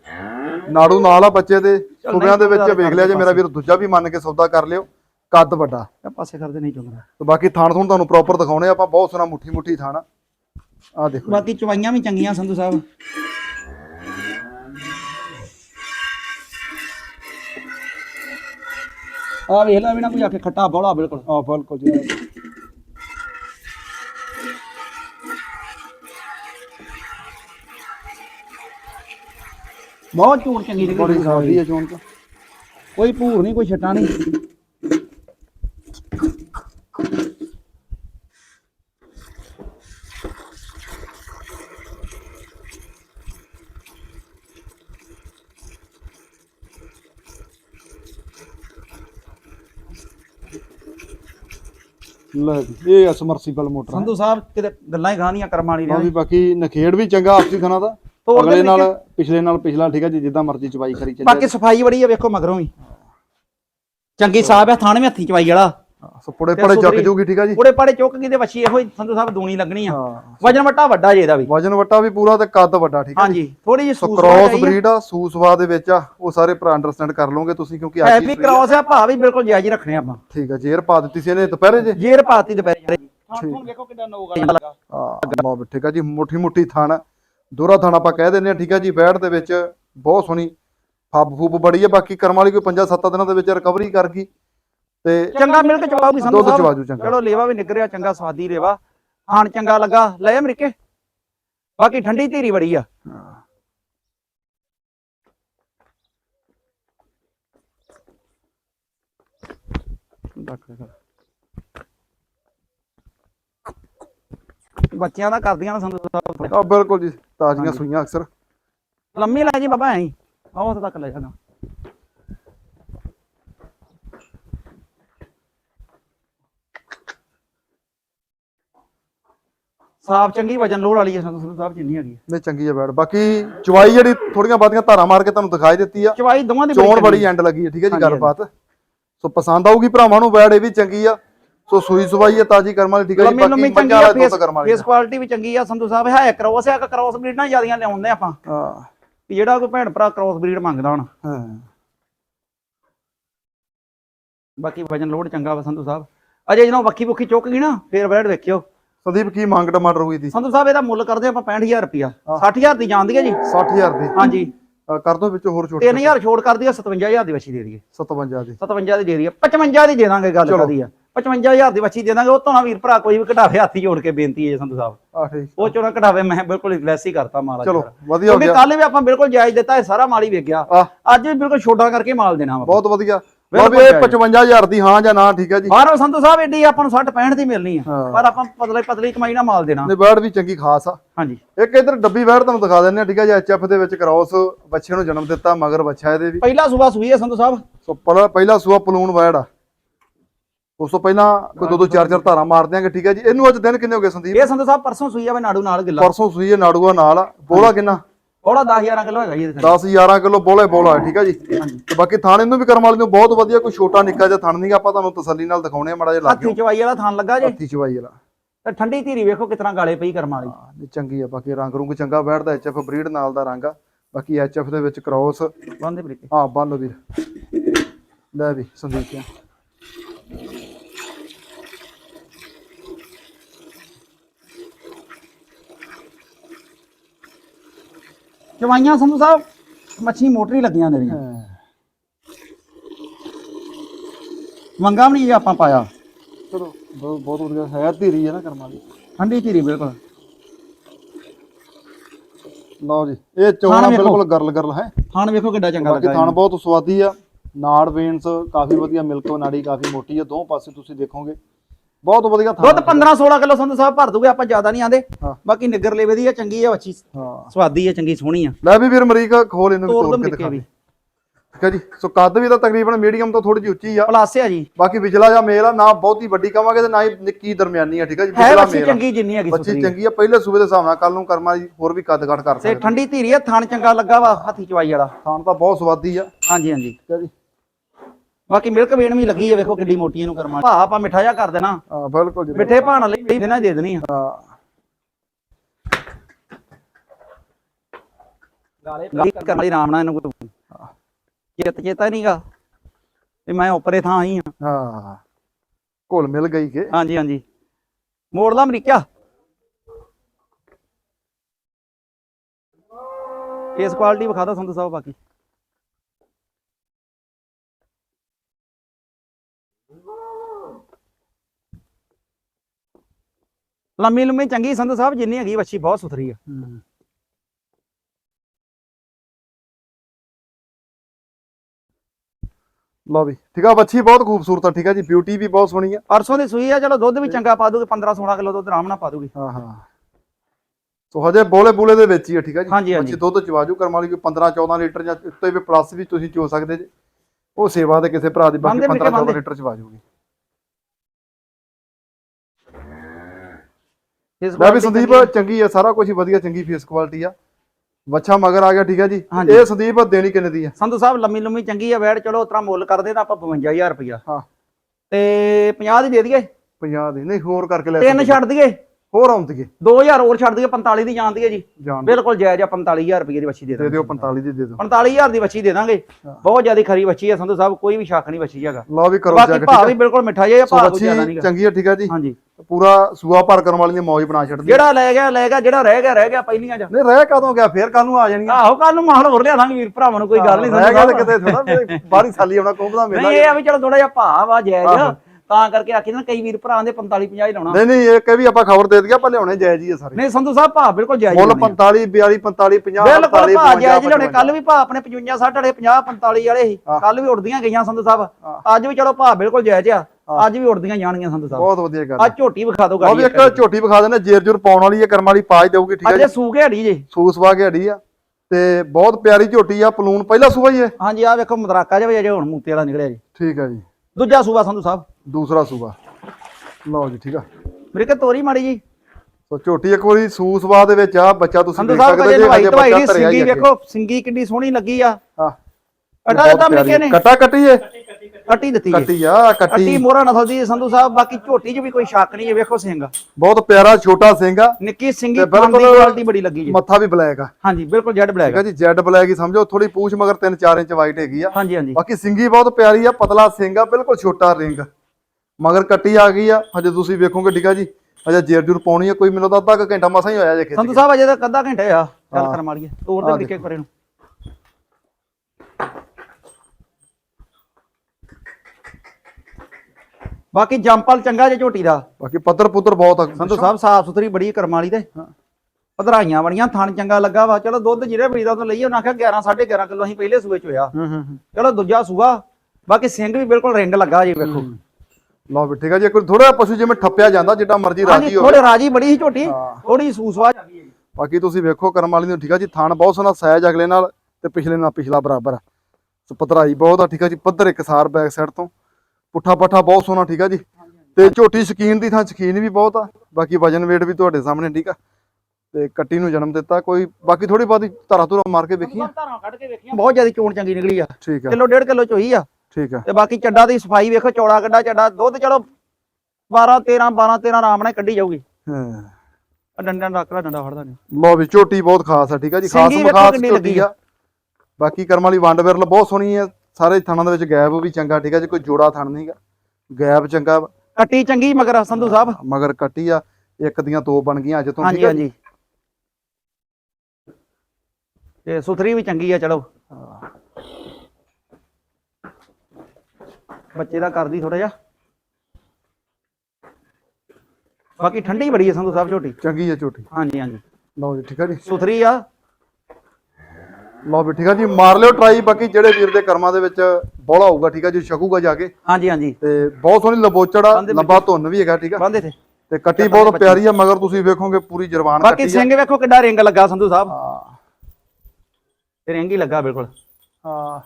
ਨਾੜੂ ਨਾਲ ਆ ਬੱਚੇ ਦੇ ਸੁਬਿਆਂ ਦੇ ਵਿੱਚ ਵੇਖ ਲਿਆ ਜੇ ਮੇਰਾ ਵੀਰ ਦੂਜਾ ਵੀ ਮੰਨ ਕੇ ਸੌਦਾ ਕਰ ਲਿਓ ਕੱਦ ਵੱਡਾ। ਪਾਸੇ ਕਰਦੇ ਨਹੀਂ ਚੁੰਗਦਾ। ਤੇ ਬਾਕੀ ਥਾਣ ਥੂਣ ਤੁਹਾਨੂੰ ਪ੍ਰੋਪਰ ਦਿਖਾਉਣੇ ਆਪਾਂ ਬਹੁਤ ਸੋਹਣਾ ਮੁੱਠੀ ਮੁੱਠੀ ਥਾਣਾ ਆ। ਦੇਖੋ ਬਾਕੀ ਚਵਾਈਆਂ ਵੀ ਚੰਗੀਆਂ ਸੰਧੂ ਸਾਹਿਬ। ਆ ਵੇਖ ਲੈ ਵੀ ਨਾ ਕੋਈ ਆਖੇ ਖੱਟਾ ਬੋਲਾ ਬਿਲਕੁਲ। ਆ ਬਿਲਕੁਲ ਜੀ। ਬਹੁਤ ਚੂਣ ਚੰਗੀ ਬੜੀ ਨਿਕਲੀ ਖਾਦੀ ਹੈ ਚੋਣ ਤਾਂ। ਕੋਈ ਭੂਰ ਨਹੀਂ ਕੋਈ ਛੱਟਾ ਨਹੀਂ। ਲੈ ਜੀ ਇਹ ਸਮਰਸੀਬਲ ਮੋਟਰ। ਸੰਧੂ ਸਾਹਿਬ ਕਿਤੇ ਗੱਲਾਂ ਹੀ ਗਾਣੀਆਂ ਕਰਮਾਂ ਵਾਲੀ ਆ ਵੀ ਬਾਕੀ ਨਖੇੜ ਵੀ ਚੰਗਾ ਆਪਸੀ ਥਾਣਾ ਦਾ। ਦੇ ਅਗਲੇ ਨਾਲ ਵਿੱਚ। ਪਿਛਲੇ ਨਾਲ ਪਿਛਲਾ ਠੀਕ ਹੈ ਜੀ ਜਿੱਦਾਂ ਮਰਜ਼ੀ ਚਵਾਈ ਕਰੀ ਚੱਲੇ। ਬਾਕੀ ਸਫ਼ਾਈ ਬੜੀ ਆ ਵੇਖੋ ਮਗਰੋਂ ਵੀ ਚੰਗੀ ਸਾਹਬ ਆ ਥਾਣੇ ਵਿੱਚ ਹੱਥੀ ਚਵਾਈ ਵਾਲਾ। ਪੁੜੇ ਪੜੇ ਚੱਕ। ਜੂਗੀ ਠੀਕ ਹੈ ਜੀ। ਉਹਦੇ ਪਾੜੇ ਚੁੱਕ ਗਈ ਤੇ ਵੱਛੀ ਇਹੋ ਹੀ ਸੰਧੂ ਸਾਹਿਬ ਦੂਣੀ ਲੱਗਣੀ ਆ। ਹਾਂ ਵਜਨ ਵੱਟਾ ਵੱਡਾ ਜੇ ਇਹਦਾ ਵੀ। ਵਜਨ ਵਟਾ ਵੀ ਪੂਰਾ ਤੇ ਕੱਦ ਵੱਡਾ ਠੀਕ ਹੈ ਹਾਂਜੀ ਥੋੜੀ ਜਿਹੀ ਸੂਸ ਕ੍ਰਾਸ ਬਰੀਡ ਆ। ਸੂਸਵਾ ਦੇ ਵਿੱਚ ਆ ਉਹ ਸਾਰੇ ਭਰਾ ਅੰਡਰਸਟੈਂਡ ਕਰ ਲਓਗੇ ਤੁਸੀਂ ਕਿਉਂਕਿ ਅੱਜ ਹੈਵੀ ਕ੍ਰਾਸ ਆ। ਭਾ ਵੀ ਬਿਲਕੁਲ ਜਾਇਜ਼ ਹੀ ਰੱਖਣੇ ਆਪਾਂ। ਠੀਕ ਹੈ ਜੇਰ ਪਾ ਦਿੱਤੀ ਸੀ ਇਹਨੇ ਦੁਪਹਿਰੇ ਜੇ। ਜੇਰ ਪਾਤੀ ਦੁਪਹਿਰੇ। ਹੁਣ ਵੇਖੋ ਕਿੰਨਾ ਨੋਗਾ ਲੱਗਾ ਆ ਲਓ ਠੀਕ ਹੈ ਜੀ ਮੁੱਠੀ ਮੁੱਠੀ ਥਣ ਦੋਰਾ ਥਣ ਆਪਾਂ ਕਹਿ ਦਿੰਦੇ ਆ ਠੀਕ ਹੈ ਜੀ ਬੈੜ ਦੇ ਵਿੱਚ ਬਹੁਤ ਸੋਹਣੀ ਫੱਬ ਫੁੱਬ ਬੜੀ ਹੈ ਬਾਕੀ ਕਰਮ ਵਾਲੀ ਕੋਈ 5-7 ਦਿਨਾਂ ਦੇ ਵਿੱਚ ਰਿਕਵਰੀ ਕਰ ਗਈ ਤੇ ਚੰਗਾ ਮਿਲ ਕੇ ਚਵਾਉਗੀ ਸੰਧੂ ਦੁੱਧ ਸਾਹਿਬ ਚਵਾਜੂ ਚੰਗਾ। ਚਲੋ ਲੇਵਾ ਵੀ ਨਿਕਰਿਆ ਚੰਗਾ ਸਵਾਦੀ ਲੇਵਾ। ਖਾਣ ਚੰਗਾ ਲੱਗਾ ਲੈ ਅਮਰੀਕੇ। ਬਾਕੀ ਠੰਡੀ ਧੀਰੀ ਬੜੀ ਆ। ਬੱਚਿਆਂ ਦਾ ਕਰਦੀਆਂ ਨੇ ਸੰਧੂ ਸਾਹਿਬ ਆ ਬਿਲਕੁਲ ਜੀ ਤਾਜ਼ੀਆਂ ਸੂਈਆਂ ਅਕਸਰ। ਲੰਮੀ ਲੈ ਜੀ ਬਾਬਾ ਐਂ ਆਹ ਉੱਥੇ ਤੱਕ ਲੈ ਜਾਣਾ। ਸਾਫ਼ ਚੰਗੀ ਵਜਨ ਲੋੜ ਵਾਲੀ ਹੈ ਸੰਧੂ ਸਾਹਿਬ ਜਿੰਨੀ ਹੈਗੀ। ਨਹੀਂ ਚੰਗੀ ਹੈ ਬੈੜ ਬਾਕੀ ਚਵਾਈ ਜਿਹੜੀ ਥੋੜੀਆਂ ਬਾਤੀਆਂ ਧਾਰਾਂ ਮਾਰ ਕੇ ਤੁਹਾਨੂੰ ਦਿਖਾਈ ਦਿੱਤੀ ਆ। ਚਵਾਈ ਦੋਵਾਂ ਦੀ ਚੋਣ ਬੜੀ ਐਂਡ ਲੱਗੀ ਹੈ ਠੀਕ ਹੈ ਜੀ ਗੱਲਬਾਤ। ਸੋ ਪਸੰਦ ਆਊਗੀ ਭਰਾਵਾਂ ਨੂੰ ਬੈੜ ਇਹ ਵੀ ਚੰਗੀ ਆ। ਸੋ ਸੂਈ ਸਵਾਈ ਹੈ ਤਾਜੀ ਕਰਮ ਵਾਲੀ ਠੀਕ ਹੈ ਜੀ ਮੱਝਾਂ ਆ ਵਾਲੇ ਦੁੱਧ ਕਰਮ ਵਾਲੀ ਫੇਸ ਕੁਆਲਿਟੀ ਵੀ ਚੰਗੀ ਆ ਸੰਧੂ ਸਾਹਿਬ ਹੈ ਕ੍ਰੋਸ ਆ ਕ੍ਰੋਸ ਬਰੀਡ ਨਾਲ ਜਿਆਦੀਆਂ ਲਿਆਉਂਦੇ ਆਪਾਂ। ਹਾਂ। ਵੀ ਜਿਹੜਾ ਕੋਈ ਭੈਣ ਭਰਾ ਕ੍ਰੋਸ ਬਰੀਡ ਮੰਗਦਾ ਹੁਣ। ਹਾਂ। ਬਾਕੀ ਵਜਨ ਲੋਡ ਚੰਗਾ ਵਾ ਸੰਧੂ ਸਾਹਿਬ। ਅਜੇ ਜਦੋਂ ਵੱਖੀ ਬੁੱਖੀ ਚੁੱਕ ਗਈ ਨਾ ਫੇਰ ਬਰੇਡ ਵੇਖਿਓ। ਸੰਦੀਪ ਕੀ ਮੰਗ ਟਮਾਟਰ ਹੋਈ ਦੀ? ਸੰਧੂ ਸਾਹਿਬ ਇਹਦਾ ਮੁੱਲ ਕਰਦੇ ਆਪਾਂ 65000 ਰੁਪਿਆ ਹਾਂ। 60000 ਦੀ ਜਾਂਦੀ ਹੈ ਜੀ। 60000 ਦੀ? ਹਾਂਜੀ। ਕਰ ਦੋ ਵਿੱਚੋਂ ਹੋਰ ਛੋਟ। 3000 ਛੋੜ ਕਰ ਦਈਏ 57000 ਦੀ ਵੱਛੀ ਦੇ ਦਈਏ। 57 ਦੀ। 57 ਦੀ ਦੇ ਦਈਏ। 55 ਦੀ ਦੇ ਦਾਂਗੇ ਗੱਲ। ਕਦੀ ਆ 55000 ਦੀ ਵੱਛੀ ਦੇ ਦਾਂਗੇ ਉਹ ਤੋਂ ਨਾ ਵੀਰ ਭਰਾ ਕੋਈ ਵੀ ਘਟਾਵੇ ਹੱਥੀ ਜੋੜ ਕੇ ਬੇਨਤੀ ਹੈ ਜੀ ਸੰਧੂ ਸਾਹਿਬ। ਆ ਠੀਕ ਉਹ ਚੋਂ ਨਾ ਘਟਾਵੇ ਮੈਂ ਬਿਲਕੁਲ ਲੈਸ ਹੀ ਕਰਤਾ ਮਾਲ ਚਲੋ। ਵਧੀਆ ਹੋ ਗਿਆ। ਕੱਲ ਵੀ ਆਪਾਂ ਬਿਲਕੁਲ ਜਾਇਜ਼ ਦਿੱਤਾ ਇਹ ਸਾਰਾ ਮਾਲ ਹੀ ਵਿਕ ਗਿਆ। ਅੱਜ ਵੀ ਬਿਲਕੁਲ ਛੋਟਾ ਕਰਕੇ ਮਾਲ ਦੇਣਾ ਬਹੁਤ ਵਧੀਆ। ਇਹ ਜਾਇਜ਼। 55000 ਦੀ ਹਾਂ ਜਾਂ ਨਾ ਠੀਕ ਹੈ ਜੀ। ਬਾਹਰੋਂ ਸੰਧੂ ਸਾਹਿਬ ਏਡੀ ਆਪਾਂ ਨੂੰ 60 65 ਦੀ ਮਿਲਣੀ ਆ। ਹਾਂ। ਪਰ ਆਪਾਂ ਪਤਲੇ ਪਤਲੀ ਕਮਾਈ ਨਾਲ ਮਾਲ ਦੇਣਾ। ਨੇ ਬੈੜ ਵੀ ਚੰਗੀ ਖਾਸ ਆ। ਹਾਂਜੀ। ਇੱਕ ਇਧਰ ਡੱਬੀ ਬੈੜ ਤੁਹਾਨੂੰ ਦਿਖਾ ਦਿੰਦੇ ਆ ਠੀਕ ਹੈ ਜੀ ਐਚਐਫ ਦੇ ਵਿੱਚ ਕ੍ਰਾਸ ਬੱਚੇ ਨੂੰ ਜਨਮ ਦਿੱਤਾ ਮਗਰ ਬੱਚਾ ਇਹਦੇ ਵੀ। ਪਹਿਲਾ ਸੂਬਾ ਸੂਈ ਹੈ ਸੰਧੂ ਸਾਹਿਬ। ਸੋ ਪਹਿਲਾ ਸੂਆ ਪਲੂਣ ਬੈੜ ਆ। ਉਸ ਤੋਂ ਪਹਿਲਾਂ ਕੋਈ ਦੋ ਦੋ ਚਾਰ ਚਾਰ ਧਾਰਾਂ ਮਾਰ ਦਿਆਂਗੇ ਠੀਕ ਹੈ ਜੀ। ਇਹਨੂੰ ਅੱਜ ਦਿਨ ਕਿੰਨੇ ਹੋ ਗਏ ਸੰਦੀਪ? ਇਹ ਸੰਧੂ ਸਾਹਿਬ ਪਰਸੋਂ ਸੂਈ ਆ ਵੇ ਨਾੜੂ ਨਾਲ ਗਿੱਲਾ। ਪਰਸੋਂ ਸੂਈ ਹੈ ਨਾੜੂਆ ਨਾਲ ਆ। ਬੋਲਾ ਕਿੰਨਾ? ਥੋੜਾ 10 11 ਕਿਲੋ ਹੈਗਾ ਜੀ ਇਹਦੇ ਥੱਲੇ। 10 11 ਕਿਲੋ ਬੋਲੇ ਬੋਲਾ ਹੈ, ਠੀਕ ਹੈ ਜੀ। ਤੇ ਬਾਕੀ ਥਾਣ ਇਹਨੂੰ ਵੀ ਕਰਮ ਵਾਲੀ ਨੂੰ ਬਹੁਤ ਵਧੀਆ ਕੋਈ ਛੋਟਾ ਨਿੱਕਾ ਜਿਹਾ ਥਣ ਨਹੀਂਗਾ ਆਪਾਂ ਤੁਹਾਨੂੰ ਤਸੱਲੀ ਨਾਲ ਦਿਖਾਉਣੇ ਆ ਮਾੜਾ ਜਿਹਾ ਹੱਥੀ ਲੱਗ ਚਵਾਈ ਵਾਲਾ ਥਾਨ ਲੱਗਾ ਜੇ। ਹੱਥੀ ਚਵਾਈ ਵਾਲਾ। ਤੇ ਠੰਡੀ ਧੀਰੀ ਵੇਖੋ ਕਿਤਨਾ ਗਾਲੇ ਪਈ ਕਰਮ ਵਾਲੀ। ਨਹੀਂ ਚੰਗੀ ਆ ਬਾਕੀ ਰੰਗ ਰੁੰਗ ਚੰਗਾ ਬੈਠਦਾ ਐਚਐਫ ਬਰੀਡ ਨਾਲ ਦਾ ਰੰਗ ਆ। ਬਾਕੀ ਐਚਐਫ ਦੇ ਵਿੱਚ ਕ੍ਰਾਸ ਬੰਦੇ ਬਰੀਕੇ। ਹਾਂ ਬੰਨ ਲਓ ਵੀਰ। ਲੈ ਵੀ ਸੰਦੀਪ ਜੀ ਚਵਾਈਆਂ ਸੰਧੂ ਸਾਹਿਬ ਮੱਛੀ ਮੋਟਰੀ ਲੱਗੀਆਂ ਨੇ ਰੀਆਂ ਮੰਗਾ ਵੀ ਨਹੀਂ ਆਪਾਂ ਪਾਇਆ। ਚਲੋ ਬਹੁਤ ਬਹੁਤ ਵਧੀਆ ਹੈ ਧੀਰੀ ਹੈ ਨਾ ਕਰਮ ਵਾਲੀ। ਠੰਡੀ ਧੀਰੀ ਬਿਲਕੁਲ। ਲਓ ਜੀ ਇਹ ਚੋਣਾ ਥਣ। ਬਿਲਕੁਲ ਗਰਲ ਗਰਲ ਹੈ। ਥਾਨ ਵੇਖੋ ਕਿੱਡਾ ਚੰਗਾ ਬਾਕੀ ਲੱਗਾ ਥਣ ਬਹੁਤ ਸਵਾਦੀ ਆ। ਨਾੜ ਵੇਨਸ ਕਾਫੀ ਵਧੀਆ ਮਿਲਕ ਨਾੜੀ ਕਾਫੀ ਮੋਟੀ ਆ। ਦੋ ਪਾਸੇ ਤੁਸੀਂ ਦੇਖੋਗੇ ਬਹੁਤ ਵਧੀਆ ਥਾਂ ਦੁੱਧ 15 16 ਕਿਲੋ ਸੰਧੂ ਸਾਹਿਬ ਭਰ ਦੂਗੇ ਆਪਾਂ ਜ਼ਿਆਦਾ ਨਹੀਂ ਆਂਦੇ। ਹਾਂ। ਬਾਕੀ ਨਿੱਗਰ ਲੈ ਵਧੀਆ ਚੰਗੀ ਆ ਬੱਚੀ। ਹਾਂ। ਸਵਾਦੀ ਆ ਚੰਗੀ ਸੋਹਣੀ ਆ। ਲੈ ਵੀ ਵੀਰ ਅਮਰੀਕ ਖੋਲ ਇਹਨੂੰ ਤੋੜ ਕੇ ਦਿਖਾ ਵੀ। ਠੀਕ ਹੈ ਜੀ। ਸੋ ਕੱਦ ਵੀ ਤਾਂ ਤਕਰੀਬਨ ਮੀਡੀਅਮ ਤੋਂ ਥੋੜੀ ਜਿਹੀ ਉੱਚੀ ਆ। ਪਲਾਸ ਆ ਜੀ। ਬਾਕੀ ਵਿਚਲਾ ਜਾਂ ਮੇਲ ਆ ਨਾ ਬਹੁਤੀ ਵੱਡੀ ਕਵਾਂਗੇ ਤੇ ਨਾ ਹੀ ਨਿੱਕੀ ਦਰਮਿਆਨੀ ਆ ਠੀਕ ਹੈ ਜੀ? ਹੈ ਬੱਚੀ ਮੇਲ ਆ। ਚੰਗੀ ਜਿੰਨੀ ਹੈਗੀ ਬੱਚੀ ਸੁਥਰੀ ਚੰਗੀ ਆ ਪਹਿਲੇ ਸੂਬੇ ਦੇ ਹਿਸਾਬ ਨਾਲ ਕੱਲ ਨੂੰ ਕਰਮਾ ਜੀ ਹੋਰ ਵੀ ਕੱਦ ਕੱਟ ਕਰ ਤੇ ਸਕਦੇ ਠੰਡੀ ਧੀਰੀ ਆ ਥਣ ਚੰਗਾ ਲੱਗਾ ਵਾ ਹਾਥੀ ਚਵਾਈ ਵਾਲਾ। ਖਾਣ ਤਾਂ ਬਹੁਤ ਸਵਾਦੀ ਆ। ਹਾਂਜੀ ਹਾਂਜੀ। ਠੀਕ ਹੈ ਜੀ। ਬਾਕੀ ਮਿਲਕ ਵੇਣ ਵੀ ਲੱਗੀ ਆ ਵੇਖੋ ਕਿੱਡੀ ਮੋਟੀ ਇਹਨੂੰ ਕਰਮਾ ਭਾ ਆਪਾਂ ਮਿੱਠਾ ਜਿਹਾ ਕਰ ਦੇਣਾ। ਹਾਂ ਬਿਲਕੁਲ ਜੀ ਮਿੱਠੇ ਭਾਣ ਲਈ ਇਹਨਾਂ ਦੇ ਦੇਣੀ ਆ। ਹਾਂ। ਗਾਲੀ ਕਰਨ ਲਈ ਆਰਾਮ ਨਾਲ ਇਹਨੂੰ ਕੋਈ ਚੇਤ ਚੇਤਾ ਨਹੀਂਗਾ। ਵੀ ਮੈਂ ਉੱਪਰੇ ਥਾਂ ਆਈ ਆ ਹਾਂ ਘੁਲ ਮਿਲ ਗਈ ਕਿ? ਹਾਂਜੀ ਹਾਂਜੀ। ਮੋੜ ਲਾ ਅਮਰੀਕਾ। ਇਸ ਕੁਆਲਿਟੀ ਵਿਖਾ ਦੋ ਸੰਧੂ ਸਾਹਿਬ ਬਾਕੀ। ਲੰਮੀ ਲੰਮੀ ਚੰਗੀ ਸੰਧੂ ਸਾਹਿਬ ਜਿੰਨੀ ਹੈਗੀ ਵੱਛੀ ਬਹੁਤ ਸੁਥਰੀ ਆ। ਲਓ ਵੀ ਠੀਕ ਆ ਬੱਚੀ ਬਹੁਤ ਖੂਬਸੂਰਤ ਆ ਠੀਕ ਆ ਜੀ ਬਿਊਟੀ ਵੀ ਬਹੁਤ ਸੋਹਣੀ ਆ। ਪਰਸੋਂ ਦੀ ਸੂਈ ਆ ਚਲੋ ਦੁੱਧ ਵੀ ਚੰਗਾ ਪਾ ਦੂਗੀ 15 16 ਕਿਲੋ ਦੁੱਧ ਆਰਾਮ ਨਾਲ ਪਾ ਦੂਗੀ। ਹਾਂ ਹਾਂ। ਸੋ ਹਜੇ ਬੋਲੇ ਬੋਲੇ ਦੇ ਵਿੱਚ ਹੀ ਆ ਠੀਕ ਆ ਜੀ। ਹਾਂਜੀ, ਹਾਂਜੀ। ਬੱਚੀ ਦੁੱਧ ਚਵਾਜੂ ਕਰਮ ਵਾਲੀ ਕੋਈ 15 14 ਲੀਟਰ ਜਾਂ ਉੱਤੇ ਵੀ ਪਲੱਸ ਵੀ ਤੁਸੀਂ ਚੋ ਸਕਦੇ ਜੇ। ਉਹ ਸੇਵਾ ਦੇ ਕਿਸੇ ਭਰਾ ਦੀ ਬਾਕੀ ਬੰਦੇ 15 14 ਬੰਦੇ। ਲੀਟਰ ਚਵਾਜੂਗੀ ਲੈ ਵੀ ਸੰਦੀਪ ਚੰਗੀ ਆ। ਸਾਰਾ ਕੁਝ ਵਧੀਆ ਚੰਗੀ ਫੇਸ ਕੁਆਲਿਟੀ ਆ। ਬੱਚਾ ਮਗਰ ਆ ਗਿਆ ਠੀਕ ਆ ਜੀ। ਇਹ ਸੰਦੀਪ ਦੇਣੀ ਕਿੰਨੇ ਦੀ ਆ? ਸੰਧੂ ਸਾਹਿਬ ਲੰਮੀ ਲੰਮੀ ਚੰਗੀ ਆ ਵੈੜ ਚਲੋ ਉਤਰਾ ਮੁੱਲ ਕਰਦੇ ਤਾਂ ਆਪਾਂ 55000 ਰੁਪਇਆ ਹਾਂ। ਤੇ 50 ਦੀ ਦੇ ਦਈਏ? 50 ਦੀ ਨਹੀਂ ਹੋਰ ਕਰਕੇ ਲੈ ਤਿੰਨ। ਛੱਡ ਦਈਏ? ਹੋਰ ਆਉਂਦੀਏ 2000 ਹੋਰ ਛੱਡ ਦਈਏ 45 ਦੀ ਜਾਣ ਦਈਏ ਜੀ। ਜਾਣ ਬਿਲਕੁਲ ਜਾਇਜ਼ ਆ 45000 ਰੁਪਏ ਦੀ ਬੱਚੀ ਦੇ ਦੇ ਦਿਓ 45 ਦੀ ਦੇ ਦਿਓ। 45000 ਦੀ ਬੱਚੀ ਦੇ ਦਾਂਗੇ। ਹਾਂ। ਬਹੁਤ ਜ਼ਿਆਦਾ ਖਰੀ ਬੱਚੀ ਆ ਸੰਧੂ ਸਾਹਿਬ ਕੋਈ ਵੀ ਸ਼ੱਕ ਨਹੀਂ ਬੱਚੀ ਹੈਗਾ। ਲਓ ਵੀ ਕਰੋ ਬਾਕੀ ਭਾਅ ਵੀ ਆ? ਬਿਲਕੁਲ ਮਿੱਠਾ ਜਿਹਾ ਭਾਅ ਕੋਈ ਜ਼ਿਆਦਾ ਨਹੀਂਗਾ ਚੰਗੀ ਆ ਠੀਕ ਆ ਜੀ? ਹਾਂਜੀ। ਪੂਰਾ ਸੂਆ ਭਰ ਕਰਨ ਵਾਲੀ ਨੇ ਮੌਜ ਬਣਾ ਛੱਡਦੀ ਜਿਹੜਾ ਲੈ ਗਿਆ ਲੈ ਗਿਆ ਜਿਹੜਾ ਰਹਿ ਗਿਆ ਰਹਿ ਗਿਆ ਪਹਿਲੀਆਂ ਚ। ਨਹੀਂ ਰਹਿ ਕਦੋਂ ਗਿਆ? ਫੇਰ ਕੱਲ ਨੂੰ ਆ ਜਾਣੀਆਂ ਆਹੋ ਕੱਲ ਨੂੰ ਮਾਹੌਲ ਹੋਰ ਲਿਆ ਦਾਂਗੇ ਵੀਰ ਭਰਾਵਾਂ ਨੂੰ ਕੋਈ ਗੱਲ ਨਹੀਂ ਰਹਿ ਗਿਆ ਤੇ ਸੰਧੂ ਕਿਤੇ ਥੋੜਾ ਬਾਹਰੀ ਸਾਲੀ ਆਉਣਾ ਕੋਂਬਦਾ ਮੇਲਾ ਨਹੀਂ ਇਹ ਆ ਵੀ ਚਲੋ ਥੋੜਾ ਜਿਹਾ ਭਾਅ ਵਾ ਜਾਇਜ਼ ਆਹੋ। ਤਾਂ ਕਰਕੇ ਆਖੀ ਨਾ ਕਈ ਵੀਰ ਭਰਾਵਾਂ ਦੇ 45 50 ਹੀ ਲਾਉਣਾ। ਨਹੀਂ ਨਹੀਂ ਇਹ ਕਿ ਵੀ ਆਪਾਂ ਖਬਰ ਦੇ ਦਈਏ ਆਪਾਂ ਲਿਆਉਣੇ ਜਾਇਜ਼ ਹੀ ਆ ਸਾਰੇ। ਨਹੀਂ ਸੰਧੂ ਸਾਹਿਬ ਭਾਅ ਬਿਲਕੁਲ ਜਾਇਜ਼ ਮੁੱਲ ਲਾਉਣੇ ਆ। 45 42 45 50 ਬਿਲਕੁਲ 48 ਭਾਅ ਜਾਇਜ਼ ਲਿਆਉਣੇ ਕੱਲ ਵੀ ਭਾਅ ਆਪਣੇ 55 60 ਵਾਲੇ 50 45 ਵਾਲੇ ਸੀ। ਹਾਂ। ਕੱਲ ਵੀ ਉੜਦੀਆਂ ਗਈਆਂ ਸੰਧੂ ਸਾਹਿਬ। ਅੱਜ ਵੀ ਚਲੋ ਭਾਅ ਬਿਲਕੁਲ ਜਾਇਜ਼ ਆ। ਅੱਜ ਵੀ ਉੜਦੀਆਂ ਜਾਣਗੀਆਂ ਸੰਧੂ ਸਾਹਿਬ। ਬਹੁਤ ਵਧੀਆ ਗੱਲ ਅੱਜ ਝੋਟੀ ਵਿਖਾ ਦਿਓ ਗਾੜੀ ਇੱਕ ਝੋਟੀ ਵਿਖਾ ਦੇਣਾ ਜੇਰ ਜੁਰ ਪਾਉਣ ਵਾਲੀ ਹੈ ਕਰਮ ਵਾਲੀ ਪਾਜ ਦੇਊਗੀ ਠੀਕ ਹੈ ਅੱਜ ਜੀ? ਇਹ ਸੂਕੇ ਹੜੀ ਜੇ। ਸੂਸ ਵਾ ਕੇ ਹੜੀ ਆ। ਤੇ ਬਹੁਤ ਪਿਆਰੀ ਝੋਟੀ ਆ ਪਲੂਨ ਪਹਿਲਾ ਸੂਆ ਹੀ ਹੈ ਹਾਂਜੀ ਆ ਵੇਖੋ ਮਦਰਾਕਾ ਜਿਹਾ ਵੀ ਅਜੇ ਹੁਣ ਮੂਤੇ ਵਾਲਾ ਨਿਕਲਿਆ ਜੀ। ਠੀਕ ਹੈ ਜੀ। ਦੂਜਾ ਸੂਬਾ ਸੰਧੂ ਸਾਹਿਬ। ਦੂਸਰਾ ਸੂਆ ਲਓ ਜੀ ਠੀਕ ਆ। ਮੇਰੇ ਕੇ ਤੋਰੀ ਮਾੜੀ ਜੀ। ਸੋ ਝੋਟੀ ਇੱਕ ਵਾਰੀ ਸੂਸਵਾ ਦੇ ਵਿੱਚ ਆ ਬੱਚਾ ਤੁਸੀਂ ਸੰਧੂ ਦੇਖ ਸਾਹਿਬ ਸਕਦੇ ਜੇ ਧਵਾਈ ਬੱਚਾ ਧਰਿਆ ਹੀ ਸਿੰਗੀ। ਵੇਖੋ ਸਿੰਗੀ ਕਿੰਨੀ ਸੋਹਣੀ ਲੱਗੀ ਆ। ਹਾਂ। ਅਟਾ ਪਿਆਰੀ ਮਿੱਕੇ ਨੇ। ਕੱਟਾ ਕੱਟੀ ਏ? ਕੱਟੀ ਦਿੱਤੀ ਜੀ ਕੱਟੀ ਆ ਕੱਟੀ। ਕੱਟੀ ਮੋਹਰਾ ਨਸਲ ਦੀ ਸੰਧੂ ਸਾਹਿਬ ਬਾਕੀ ਝੋਟੀ 'ਚ ਵੀ ਕੋਈ ਸ਼ੱਕ ਨਹੀਂ ਹੈ ਵੇਖੋ ਸਿੰਘ। ਬਹੁਤ ਪਿਆਰਾ ਛੋਟਾ ਸਿੰਘ ਆ। ਨਿੱਕੀ ਸਿੰਗੀ ਤੇ ਥਣ ਦੀ ਬਿਲਕੁਲ ਕੁਆਲਿਟੀ ਬੜੀ ਲੱਗੀ ਜੀ। ਮੱਥਾ ਵੀ ਬਲੈਕ ਆ। ਹਾਂਜੀ ਬਿਲਕੁਲ ਜੈਡ ਬਲੈਕ ਆ। ਜੀ ਜੈਡ ਬਲੈਕ ਹੀ ਸਮਝੋ ਥੋੜੀ ਪੂਛ ਮਗਰ 3-4 ਇੰਚ ਵਾਈਟ ਹੈਗੀ ਆ। ਹਾਂਜੀ ਹਾਂਜੀ। ਬਾਕੀ ਸਿੰਗੀ ਬਹੁਤ ਪਿਆਰੀ ਆ ਪਤਲਾ ਸਿੰਘ ਆ ਬਿਲਕੁਲ ਛੋਟਾ ਰਿੰਗ ਮਗਰ ਕੱਟੀ ਆ ਗਈ ਆ ਹਜੇ ਤੁਸੀਂ ਵੇਖੋਗੇ ਠੀਕ ਆ ਜੀ ਹਜੇ ਜੇਰ ਜੁਰ ਪਾਉਣੀ ਆ ਕੋਈ ਮੈਨੂੰ ਤਾਂ ਅੱਧਾ ਕੁ ਘੰਟਾ ਮਸਾਂ ਹੀ ਹੋਇਆ ਜੇ ਖਿੱਚ ਸੰਧੂ। ਸਾਹਿਬ ਅਜੇ ਤਾਂ ਅੱਧਾ ਘੰਟਾ ਆ ਚੱਲ। ਕਰ ਮਾਰੀਏ ਤੋੜ ਦੇ ਨਿੱਕੇ ਕਰੇ ਨੂੰ। ਬਾਕੀ ਜੰਪਲ ਚੰਗਾ ਜੇ ਝੋਟੀ ਦਾ। ਬਾਕੀ ਪੱਧਰ ਪੁੱਤਰ ਬਹੁਤ ਆ। ਸੰਧੂ ਸਾਹਿਬ ਸਾਫ਼ ਸੁਥਰੀ ਬੜੀ ਕਰਮ ਵਾਲੀ ਤੇ। ਪਧਰਾਈਆਂ ਬੜੀਆਂ ਥਣ ਚੰਗਾ ਲੱਗਾ ਵਾ। ਚਲੋ ਦੁੱਧ ਜਿਹੜੇ ਬਰੀਦਾ ਤੋਂ ਲਈਏ ਉਹਨਾਂ ਆਖਿਆ 11 11.5 ਕਿਲੋ ਅਸੀਂ ਪਹਿਲੇ ਸੂਏ ਚ ਹੋਇਆ। ਹੂੰ ਹੂੰ ਹੂੰ। ਚਲੋ ਦੂਜਾ ਸੂਆ। ਬਾਕੀ ਸਿੰਘ ਵੀ ਬਿਲਕੁਲ ਰਿੰਗ ਲੱਗਾ ਜੀ ਵੇਖੋ। ਲਓ ਵੀ ਠੀਕ ਆ ਜੀ ਕੋਈ ਥੋੜਾ ਪਸ਼ੂ ਜਿਵੇਂ ਠੱਪਿਆ ਜਾਂਦਾ ਜਿੱਡਾ ਮਰਜ਼ੀ ਰਾਜੀ ਹੋਵੇ। ਥੋੜੇ ਰਾਜੀ ਬੜੀ ਸੀ ਝੋਟੀ। ਥੋੜੀ ਸੂਸਵਾ ਬਾਕੀ ਤੁਸੀਂ ਵੇਖੋ ਕਰਮ ਵਾਲੀ ਨੂੰ ਠੀਕ ਆ ਜੀ ਥਾਣ ਬਹੁਤ ਸੋਹਣਾ ਸਾਇਜ ਅਗਲੇ ਨਾਲ ਤੇ ਪਿਛਲੇ ਨਾਲ ਪਿਛਲਾ ਬਰਾਬਰ ਸੋ ਪਤਰਾਈ ਬਹੁਤ ਆ ਠੀਕ ਆ ਜੀ ਪੱਧਰ ਇਕਸਾਰ ਬੈਕ ਸਾਈਡ ਤੋਂ। ਪੁੱਠਾ ਪੱਠਾ ਬਹੁਤ ਸੋਹਣਾ ਠੀਕ ਆ ਜੀ? ਤੇ ਝੋਟੀ ਸ਼ਕੀਨ ਦੀ ਥਾਂ ਸ਼ਕੀਨ ਵੀ ਬਹੁਤ ਆ। ਬਾਕੀ ਵਜਨ weight ਵੀ ਤੁਹਾਡੇ ਸਾਹਮਣੇ ਠੀਕ ਆ? ਤੇ ਕੱਟੀ ਨੂੰ ਜਨਮ ਦਿੱਤਾ ਕੋਈ ਬਾਕੀ ਥੋੜੀ ਬਹੁਤੀ ਧਾਰਾ ਧੁਰਾ ਮਾਰ ਕੇ ਵੇਖੀਆਂ? ਧਾਰਾਂ ਕੱਢ ਕੇ ਵੇਖੀਆਂ। ਬਹੁਤ ਜ਼ਿਆਦਾ ਚੋਣ ਚੰਗੀ ਨਿਕਲੀ ਆ। ਠੀਕ ਆ। ਕਿਲੋ ਡੇਢ ਕਿਲੋ ਚੋਈ ਆ। ਠੀਕ ਆ। ਤੇ ਬਾਕੀ ਚੱਡਾ ਦੀ ਸਫ਼ਾਈ ਵੇਖੋ ਚੌੜਾ ਕੱਡਾ ਚੱਡਾ ਦੁੱਧ ਚਲੋ 12 13 12 13 ਆਰਾਮ ਨਾਲ ਕੱਢੀ ਜਾਊਗੀ। ਹਾਂ। ਡੰਡਾ ਰੱਖ ਲੈ ਡੰਡਾ ਫੜਦਾ ਨਹੀਂ ਲਓ ਵੀ ਝੋਟੀ ਬਹੁਤ ਖਾਸ ਆ ਠੀਕ ਆ ਜੀ? ਖਾਸ ਮਖਾਸ ਝੋਟੀ ਆ। ਬਾਕੀ ਕਰਮ ਵਾਲੀ ਵੰਡ ਵਿਰਲ ਬਹੁਤ ਸੋਹਣੀ ਆ। ਸਾਰੇ ਥਾਣਾ ਦੇ ਵਿੱਚ ਗੈਪ ਵੀ ਚੰਗਾ ਠੀਕ ਆ ਜੀ ਕੋਈ ਜੋੜਾ ਥਣ ਨਹੀਂਗਾ ਗੈਪ ਚੰਗਾ। ਵਾ, ਕੱਟੀ ਚੰਗੀ ਮਗਰ ਸੰਧੂ ਸਾਹਿਬ? ਮਗਰ ਕੱਟੀ ਆ ਇੱਕ ਦੀਆਂ ਦੋ ਬਣ ਗਈਆਂ ਅੱਜ ਤੋਂ ਹਾਂਜੀ ਠੀਕ ਆ ਹਾਂਜੀ ਤੇ ਸੁਥਰੀ ਵੀ ਚੰਗੀ ਆ ਚਲੋ। ਬੱਚੇ ਦਾ ਕਰਦੀ ਥੋੜਾ ਜਿਹਾ। ਬਾਕੀ ਠੰਡੀ ਬੜੀ ਹੈ ਸੰਧੂ ਸਾਹਿਬ ਝੋਟੀ। ਚੰਗੀ ਆ ਝੋਟੀ। ਹਾਂਜੀ ਹਾਂਜੀ। ਲਓ ਜੀ ਠੀਕ ਆ ਜੀ। ਸੁਥਰੀ ਆ। ਲਓ ਵੀ ਠੀਕ ਆ ਜੀ ਮਾਰ ਲਿਓ ਟਰਾਈ ਬਾਕੀ ਜਿਹੜੇ ਵੀਰ ਦੇ ਕਰਮਾਂ ਦੇ ਵਿੱਚ ਬੋਲਾ ਹੋਊਗਾ ਠੀਕ ਆ ਜੀ ਛਕੂਗਾ ਜਾ ਕੇ। ਹਾਂਜੀ ਹਾਂਜੀ। ਤੇ ਬਹੁਤ ਸੋਹਣੀ ਲਬੋਚੜ ਆ ਲੰਬਾ ਧੁੰਨ ਵੀ ਹੈਗਾ ਠੀਕ ਆ। ਬੰਦੇ ਤੇ। ਤੇ ਕੱਟੀ ਬਹੁਤ ਪਿਆਰੀ ਆ ਮਗਰ ਤੁਸੀਂ ਵੇਖੋਗੇ ਪੂਰੀ ਜਰਵਾਨ ਬਾਕੀ ਕੱਟੀ ਆ। ਸਿੰਘ ਵੇਖੋ ਕਿੱਡਾ ਰਿੰਗ ਲੱਗਾ ਸੰਧੂ ਸਾਹਿਬ। ਹਾਂ। ਰਿੰਗ ਹੀ ਲੱਗਾ ਬਿਲਕੁਲ। ਹਾਂ।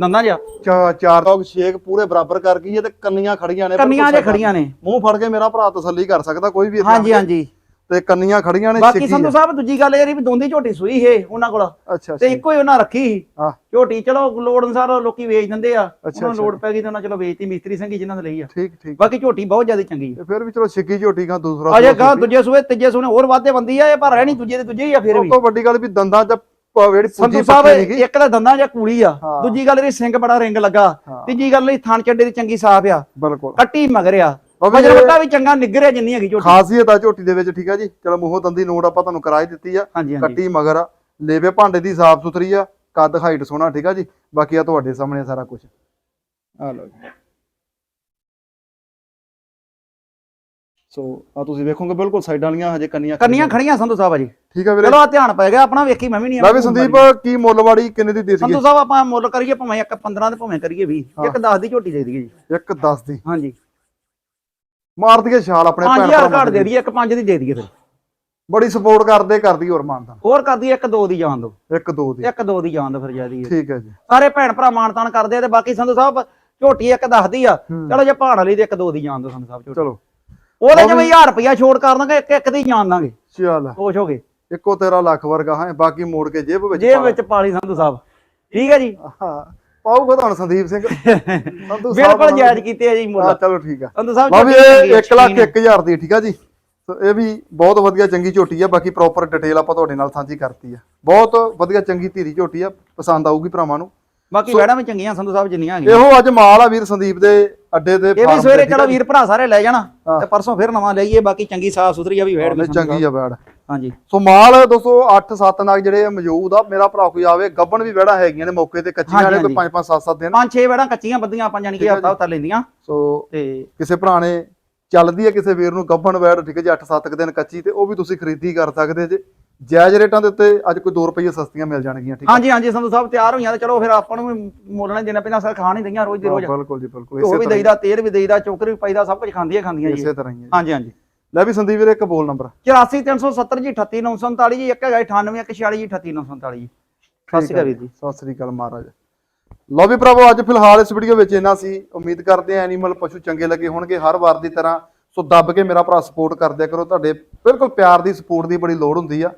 ਨੰਨਾ ਚਾ- ਚਾਰ ਡੌਗ ਛੇਕ ਪੂਰੇ ਬਰਾਬਰ ਕਰ ਗਈ ਹੈ ਤੇ ਕੰਨੀਆਂ ਖੜੀਆਂ ਨੇ ਕੰਨੀਆਂ ਜੇ ਖੜੀਆਂ ਨੇ। ਮੂੰਹ ਫੜ ਕੇ ਮੇਰਾ ਭਰਾ ਤਸੱਲੀ ਕਰ ਸਕਦਾ ਕੋਈ ਵੀ ਹਾਂਜੀ। ਹਾਂਜੀ। ਤੇ ਕੰਨੀਆਂ ਖੜੀਆਂ ਨੇ ਬਾਕੀ ਸੰਧੂ। ਸਾਹਿਬ ਦੂਜੀ ਗੱਲ ਇਹ ਰਹੀ ਵੀ ਦੋਂਦੀ ਝੋਟੀ ਸੂਈ ਹੈ ਉਹਨਾਂ ਕੋਲ। ਅੱਛਾ ਤੇ ਇੱਕੋ ਹੀ ਉਹਨਾਂ ਰੱਖੀ ਸੀ। ਹਾਂ। ਝੋਟੀ ਚਲੋ ਲੋੜ ਅਨੁਸਾਰ ਲੋਕੀ ਵੇਚ ਦਿੰਦੇ ਆ। ਉਹਨਾਂ ਲੋੜ ਪੈ ਗਈ ਤੇ ਉਹਨਾਂ ਚਲੋ ਵੇਚਤੀ ਮਿਸਤਰੀ ਸਿੰਘ ਜਿਨ੍ਹਾਂ ਨੇ ਲਈ ਆ। ਠੀਕ ਠੀਕ। ਬਾਕੀ ਝੋਟੀ ਬਹੁਤ ਜ਼ਿਆਦਾ ਚੰਗੀ ਤੇ ਫਿਰ ਵੀ ਚਲੋ ਛਿੱਕੀ ਝੋਟੀ ਗਾ ਦੂਸਰਾ ਅਜੇ ਸੂਪੀ। ਦੂਜੇ ਸੂਏ ਤੀਜੇ ਸੂਏ ਹੋਰ ਵਾਧੇ ਬੰਦੀ ਆ ਇਹ ਪਰ ਰਹਿਣੀ ਦੂਜੇ ਦੇ ਦੂਜੇ ਹੀ ਆ ਫਿਰ ਉਹ ਵੀ। ਤੋਂ ਵੱਡੀ ਗੱਲ ਵੀ ਦੰਦਾਂ 'ਚ ਜਿਹੜੀ ਪੁੱਜੀ ਸਾਹਿਬ ਇੱਕ ਤਾਂ ਦੰਦਾਂ ਜਾਂ ਕੂਲੀ ਆ ਹਾਂ। ਦੂਜੀ ਗੱਲ ਇਹ ਸਿੰਘ ਬੜਾ ਰਿੰਗ ਲੱਗਾ। ਹਾਂ। ਤੀਜੀ ਗੱਲ ਇਹ ਥਣ ਚੱਡੇ ਦੀ ਚੰਗੀ ਸਾਫ਼ ਆ। ਬਿਲਕੁਲ। ਕੱਟੀ ਮਗਰ ਆ। ਬਾਬਾ ਜੀ, ਵਜਨ ਵੱਟਾ ਵੀ ਚੰਗਾ ਨਿੱਗਰ ਆ ਜਿੰਨੀ ਹੈਗੀ ਝੋਟੀ। ਖਾਸੀਅਤ ਆ ਝੋਟੀ ਦੇ ਵਿੱਚ ਠੀਕ ਆ ਜੀ? ਚਲੋ ਮੂੰਹੋਂ ਦੰਦੀ ਨੋਟ ਆਪਾਂ ਤੁਹਾਨੂੰ ਕਰਾ ਹੀ ਦਿੱਤੀ ਆ। ਹਾਂਜੀ ਹਾਂਜੀ। ਕੱਟੀ ਮਗਰ ਆ। ਲੇਵੇ ਭਾਂਡੇ ਦੀ ਸਾਫ਼ ਸੁਥਰੀ ਆ ਕੱਦ ਹਾਈਟ ਸੋਹਣਾ ਠੀਕ ਆ ਜੀ? ਬਾਕੀ ਆ ਤੁਹਾਡੇ ਸਾਹਮਣੇ ਸਾਰਾ ਕੁਝ ਆ ਲਓ ਜੀ। ਸੋ ਆ ਤੁਸੀਂ ਵੇਖੋਗੇ ਬਿਲਕੁਲ ਸਾਈਡਾਂ ਵਾਲੀਆਂ ਹਜੇ ਕੰਨੀਆਂ ਕੰਨੀਆਂ ਖੜੀਆਂ ਸੰਧੂ ਸਾਹਿਬ ਆ ਜੀ। ਠੀਕ ਆ ਵੀਰੇ। ਚਲੋ ਆ ਧਿਆਨ ਪੈ ਗਿਆ ਆਪਣਾ ਵੇਖੀ ਮੈਂ ਵੀ ਨਹੀਂ ਲੈ ਵੀ ਸੰਦੀਪ ਕੀ ਮੁੱਲਵਾੜੀ ਕਿੰਨੇ ਦੀ ਦੇ ਸੰਧੂ ਸਾਹਿਬ ਆਪਾਂ ਮੁੱਲ ਕਰੀਏ ਭਾਵੇਂ ਇੱਕ 15 ਤੇ ਭਾਵੇਂ ਕਰੀਏ 20 ਇੱਕ 10 ਦੀ ਝੋਟੀ ਦੇ ਦਈਏ ਜੀ। ਇੱਕ 10 ਦੀ। ਹਾਂਜੀ। ਮਾਰ ਦਈਏ ਛਾਲ ਆਪਣੇ ਭੈਣ 5000 ਭਰਾਵਾਂ ਘੱਟ ਦੇ ਦੀ ਦਈਏ ਇੱਕ 5 ਦੀ ਦੇ ਦਈਏ ਫਿਰ। ਬੜੀ ਸਪੋਰਟ ਕਰਦੇ ਕਰਦੀ ਹੋਰ ਮਾਨਤਾ ਹੋਰ ਕਰ ਦਈਏ ਇੱਕ 2 ਦੀ ਜਾਣ ਦੋ। ਇੱਕ ਦੋ ਦੀ। ਇੱਕ 2 ਦੀ ਜਾਣ ਦੋ ਫਿਰ ਜਿਆਦੀ। ਠੀਕ ਹੈ ਜੀ। ਸਾਰੇ ਭੈਣ ਭਰਾ ਮਾਨਤਾਨ ਕਰਦੇ ਆ ਤੇ ਬਾਕੀ ਸੰਧੂ ਸਾਹਿਬ ਝੋਟੀ ਇੱਕ ਦੱਸਦੀ ਆ। ਚਲੋ ਜੇ ਭਾਣ ਵਾਲੀ ਤੇ ਇੱਕ 2 ਦੀ ਜਾਣ ਦੋ ਸੰਧੂ ਸਾਹਿਬ ਝੋਟੀ। ਚਲੋ। ਉਹਦੇ ਜਿਵੇਂ 1000 ਰੁਪਇਆ ਛੋੜ ਕਰ ਦਾਂਗੇ ਇੱਕ ਇੱਕ ਦੀ ਜਾਣ ਦਾਂਗੇ। ਚੱਲ। ਖੁਸ਼ ਹੋ ਗਏ ਇੱਕੋ ਤੇਰਾ ਲੱਖ ਵਰਗਾ ਹੈ ਬਾਕੀ ਮੋੜ ਕੇ ਜੇਬ ਵਿੱਚ ਜੇਬ। ਵਿੱਚ ਪਾਲੀ ਸੰਧੂ ਸਾਹਿਬ। ਠੀਕ ਹੈ ਜੀ। ਹਾਂ। ਪਾਊਗਾ ਤੁਹਾਨੂੰ ਸੰਦੀਪ ਸਿੰਘ ਸੰਧੂ ਸਾਹਿਬ ਬਿਲਕੁਲ ਜਾਇਜ਼ ਕੀਤੇ ਆ ਜੀ ਮੁੱਲ ਚਲੋ ਠੀਕ ਆ ਸੰਧੂ ਸਾਹਿਬ ਲਓ ਵੀ ਇਹ ਆ, 1 ਲੱਖ ਸ਼ੌਕੀਨ ਆ। 1000 ਦੀ ਠੀਕ ਆ ਜੀ ਸੋ ਇਹ ਵੀ ਬਹੁਤ ਵਧੀਆ ਚੰਗੀ ਝੋਟੀ ਆ ਬਾਕੀ ਪ੍ਰੋਪਰ ਡਿਟੇਲ ਆਪਾਂ ਤੁਹਾਡੇ ਨਾਲ ਸਾਂਝੀ ਕਰਤੀ ਆ ਬਹੁਤ ਵਧੀਆ ਚੰਗੀ ਧੀਰੀ ਝੋਟੀ ਆ ਪਸੰਦ ਆਊਗੀ ਭਰਾਵਾਂ ਨੂੰ ਬਾਕੀ ਵੈੜਾਂ ਵੀ ਚੰਗੀਆਂ ਸੰਧੂ ਸਾਹਿਬ ਜਿੰਨੀਆਂ ਹੈਗੀਆਂ ਇਹੋ ਅੱਜ ਮਾਲ ਆ ਵੀਰ ਸੰਦੀਪ ਦੇ ਅੱਡੇ ਤੇ ਇਹ ਵੀ ਸਵੇਰੇ ਚਲੋ? ਵੀਰ ਭਰਾ ਸਾਰੇ ਲੈ ਜਾਣਾ। ਤੇ ਪਰਸੋਂ ਫਿਰ ਨਵਾਂ ਲਈਏ ਬਾਕੀ ਚੰਗੀ ਸਾਫ਼ ਸੁਥਰੀ ਆ ਵੀ ਵੈੜ ਚੰਗੀ ਆ ਸਾਹਿਬ। ਹਾਂਜੀ। ਸੋ ਮਾਲ 208 7 ਨਾਗ ਜਿਹੜੇ ਮੌਜੂਦ ਆ ਮੇਰਾ ਭਰਾ ਕੋਈ ਆਵੇ ਗੱਬਣ ਵੀ ਵੜਾ ਹੈਗੀਆਂ ਨੇ ਮੌਕੇ ਤੇ ਕੱਚੀਆਂ ਨੇ ਕੋਈ ਹਾਂਜੀ। 5 5 7 7 ਦਿਨ। ਪੰਜ ਛੇ ਵੈੜਾਂ ਕੱਚੀਆਂ ਬੱਦੀਆਂ ਆਪਾਂ ਜਾਣੀ ਕਿ ਹਫਤਾ ਹਫਤਾ ਲੈਂਦੀਆਂ। ਸੋ ਤੇ ਕਿਸੇ ਭਰਾ ਨੇ ਚੱਲਦੀ ਹੈ ਕਿਸੇ ਵੀਰ ਨੂੰ ਗੱਬਣ ਵੈੜ ਠੀਕ ਹੈ ਜੀ 8-7 ਦਿਨ ਕੱਚੀ ਤੇ ਉਹ ਵੀ ਤੁਸੀਂ ਖਰੀਦੀ ਕਰ ਸਕਦੇ ਜੇ। ਜਾਇਜ਼ ਰੇਟਾਂ ਦੇ ਉੱਤੇ ਅੱਜ ਕੋਈ 2 ਰੁਪਏ ਸਸਤੀਆਂ ਮਿਲ ਜਾਣਗੀਆਂ ਠੀਕ ਹੈ ਹਾਂਜੀ ਹਾਂਜੀ ਸੰਧੂ ਸਾਹਿਬ ਤਿਆਰ ਹੋਈਆਂ ਤੇ ਚਲੋ ਫਿਰ ਆਪਾਂ ਨੂੰ ਵੀ ਮੁੱਲ ਨਾਲ ਦੇਣਾ ਪੈਣਾ ਸਰ ਖਾਣ ਹੀ ਦਈਆਂ ਰੋਜ਼ ਦੀ ਰੋਜ਼। ਬਿਲਕੁਲ ਜੀ ਬਿਲਕੁਲ। ਇਸੇ ਤਰ੍ਹਾਂ ਦਈਦਾ ਤੇਲ ਵੀ ਦਈਦਾ ਚੋਕਰ ਵੀ ਪਾਈਦਾ ਸਭ ਕੁਝ ਖਾਂਦੀਆਂ ਖਾਂਦੀਆਂ ਜੀ। ਇਸੇ ਤਰ੍ਹਾਂ ਹੀ। ਹਾਂਜੀ ਹਾਂਜੀ। ਲੈ ਵੀ ਸੰਦੀਪ ਵੀਰੇ ਇੱਕ ਬੋਲ ਨੰਬਰ। 84370 ਜੀ 38947 ਜੀ ਇੱਕ ਹੈਗਾ 9846 ਜੀ 38947 ਜੀ ਸਤਿ ਸ਼੍ਰੀ ਅਕਾਲ ਵੀਰ ਜੀ। ਸਤਿ ਸ੍ਰੀ ਅਕਾਲ ਮਹਾਰਾਜ। ਲਓ ਵੀ ਭਰਾਵੋ ਅੱਜ ਫਿਲਹਾਲ ਇਸ ਵੀਡੀਓ ਵਿੱਚ ਇਹਨਾਂ ਸੀ। ਉਮੀਦ ਕਰਦੇ ਆ ਐਨੀਮਲ ਪਸ਼ੂ ਚੰਗੇ ਲੱਗੇ ਹੋਣਗੇ। ਹਰ ਵਾਰ ਦੀ ਤਰ੍ਹਾਂ ਸੋ ਦੱਬ ਕੇ ਮੇਰਾ ਭਰਾ ਸਪੋਰਟ ਕਰਦਿਆ ਕਰੋ। ਤੁਹਾਡੇ ਬਿਲਕੁਲ ਪਿਆਰ ਦੀ ਸਪੋਰਟ ਦੀ ਬੜੀ ਲੋੜ ਹੁੰਦੀ ਆ।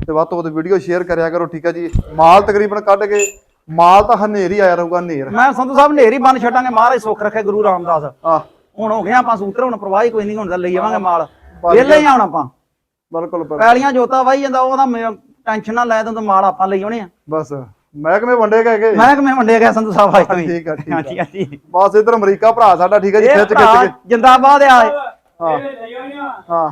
ਤੇ ਵੱਧ ਤੋਂ ਵੱਧ ਵੀਡੀਓ ਸ਼ੇਅਰ ਕਰਿਆ ਕਰੋ ਠੀਕ ਆ ਜੀ। ਮਾਲ ਤਕਰੀਬਨ ਕੱਢ ਕੇ ਮਾਲ ਤਾਂ ਹਨੇਰ ਆਇਆ ਰਹੂਗਾ ਹਨੇਰ। ਮੈਂ ਸੰਧੂ ਸਾਹਿਬ ਨੇਰੀ ਬੰਨ ਛੱਡਾਂਗੇ। ਮਹਾਰਾਜ ਸੁੱਖ ਰੱਖੇ ਗੁਰੂ ਰਾਮਦਾਸ। ਆ ਹੁਣ ਹੋ ਗਿਆ ਆਪਾਂ ਸੂਤਰ ਹੁਣ ਪ੍ਰਵਾਹ ਹੀ ਕੋਈ ਨਹੀਂ ਹੁੰਦਾ ਲਈ ਜਾਵਾਂਗੇ ਮਾਲ। ਵਿਹਲੇ ਹੀ ਆਉਣ ਆਪਾਂ। ਬਿਲਕੁਲ ਬਿਲਕੁਲ। ਪੈਲੀਆਂ ਜੋਤਾ ਵਾਈ ਜਾਂਦਾ ਉਹਦਾ ਟੈਨਸ਼ਨ ਨਾ ਲੈ ਤੂੰ ਮਾਲ ਆਪਾਂ ਲਈ ਆਉਣੇ ਆ। ਬਸ ਮਹਿਕਮੇ ਵੰਡੇ ਗਏ ਕਿ? ਮੈਂ ਕਿਵੇਂ ਵੰਡੇ ਗਿਆ ਸੰਧੂ ਸਾਹਿਬ ਅੱਜ ਤੋਂ ਹੀ। ਠੀਕ ਆ ਠੀਕ ਆ। ਹਾਂਜੀ ਹਾਂਜੀ। ਬਸ ਇਧਰ ਅਮਰੀਕਾ ਭਰਾ ਸਾਡਾ ਠੀਕ ਆ ਜੀ ਇਹ ਖਿੱਚ ਖਿੱਚ ਕੇ। ਜਿੰਦਾਬਾਦ ਆ। ਇਹ। ਹਾਂ। ਹਾਂ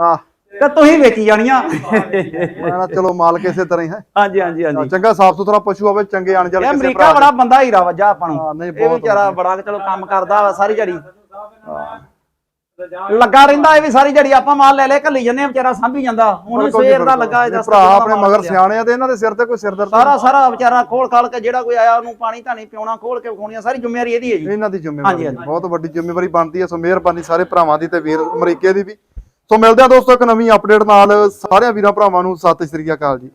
ਹਾਂ। ਤੇ ਤੁਸੀਂ ਵੇਚੀ ਜਾਣੀਆਂ। ਮੈਂ ਕਿਹਾ ਚਲੋ ਮਾਲ ਕਿਸੇ ਤਰ੍ਹਾਂ ਹੀ ਹੈ। ਹਾਂਜੀ ਹਾਂਜੀ ਹਾਂਜੀ। ਚੰਗਾ ਸਾਫ਼ ਸੁਥਰਾ ਪਸ਼ੂ ਆਵੇ ਚੰਗੇ ਅਣ ਜਾਣ ਇਹ ਕਿਸੇ ਅਮਰੀਕਾ ਭਰਾ ਬੜਾ ਬੰਦਾ ਹੀਰਾ ਵੱਜਾ ਆਪਾਂ ਹਾਂ, ਨੂੰ ਨਹੀਂ, ਇਹ ਬਹੁਤ ਵਿਚਾਰਾ ਬੜਾ ਚਲੋ ਕੰਮ ਕਰਦਾ ਵਾ ਸਾਰੀ ਜੜੀ ਲੱਗਾ ਰਹਿੰਦਾ ਇਹ ਵੀ ਸਾਰੀ ਜੜੀ ਆਪਾਂ ਮਾਲ ਲੈ ਲੈ ਘੱਲੀ ਜੰਨੇ ਵਿਚਾਰਾ ਸਾਂਭੀ ਜਾਂਦਾ। ਹੁਣ ਬਿਲਕੁਲ ਜੀ, ਸਵੇਰ ਦਾ ਬਿਲਕੁਲ। ਲੱਗਾ ਇਹ ਦਸ ਭਰਾ ਦਾ ਆਪਣੇ ਮਾਲ ਮਗਰ ਲਿਆ। ਸਿਆਣੇ ਆ ਤੇ ਇਹਨਾਂ ਦੇ ਸਿਰ ਤੇ ਕੋਈ ਸਿਰਦਰਦ ਸਾਰਾ ਸਾਰਾ ਵਿਚਾਰਾ ਖੋਲ ਖਾਲ ਕੇ ਜਿਹੜਾ ਕੋਈ ਆਇਆ ਉਹਨੂੰ ਪਾਣੀ ਧਾਣੀ ਪਿਉਣਾ ਖੋਲ ਕੇ ਵਿਖਾਉਣੀਆਂ ਸਾਰੀ ਜ਼ਿੰਮੇਵਾਰੀ ਇਹਦੀ ਹੈ ਜੀ। ਇਹਨਾਂ ਦੀ ਜ਼ਿੰਮੇਵਾਰੀ। ਹਾਂਜੀ, ਹੈ। ਹਾਂਜੀ। ਬਹੁਤ ਵੱਡੀ ਜ਼ਿੰਮੇਵਾਰੀ ਬਣਦੀ ਹੈ ਸੋ ਮਿਹਰਬਾਨੀ ਸਾਰੇ ਭਰਾਵਾਂ ਦੀ ਤੇ ਵੀਰ ਅਮਰੀਕੇ ਦੀ ਵੀ। ਸੋ ਮਿਲਦੇ ਆ ਦੋਸਤੋ ਇੱਕ ਨਵੀਂ ਅਪਡੇਟ ਨਾਲ। ਸਾਰਿਆਂ ਵੀਰਾਂ ਭਰਾਵਾਂ ਨੂੰ ਸਤਿ ਸ਼੍ਰੀ ਅਕਾਲ ਜੀ।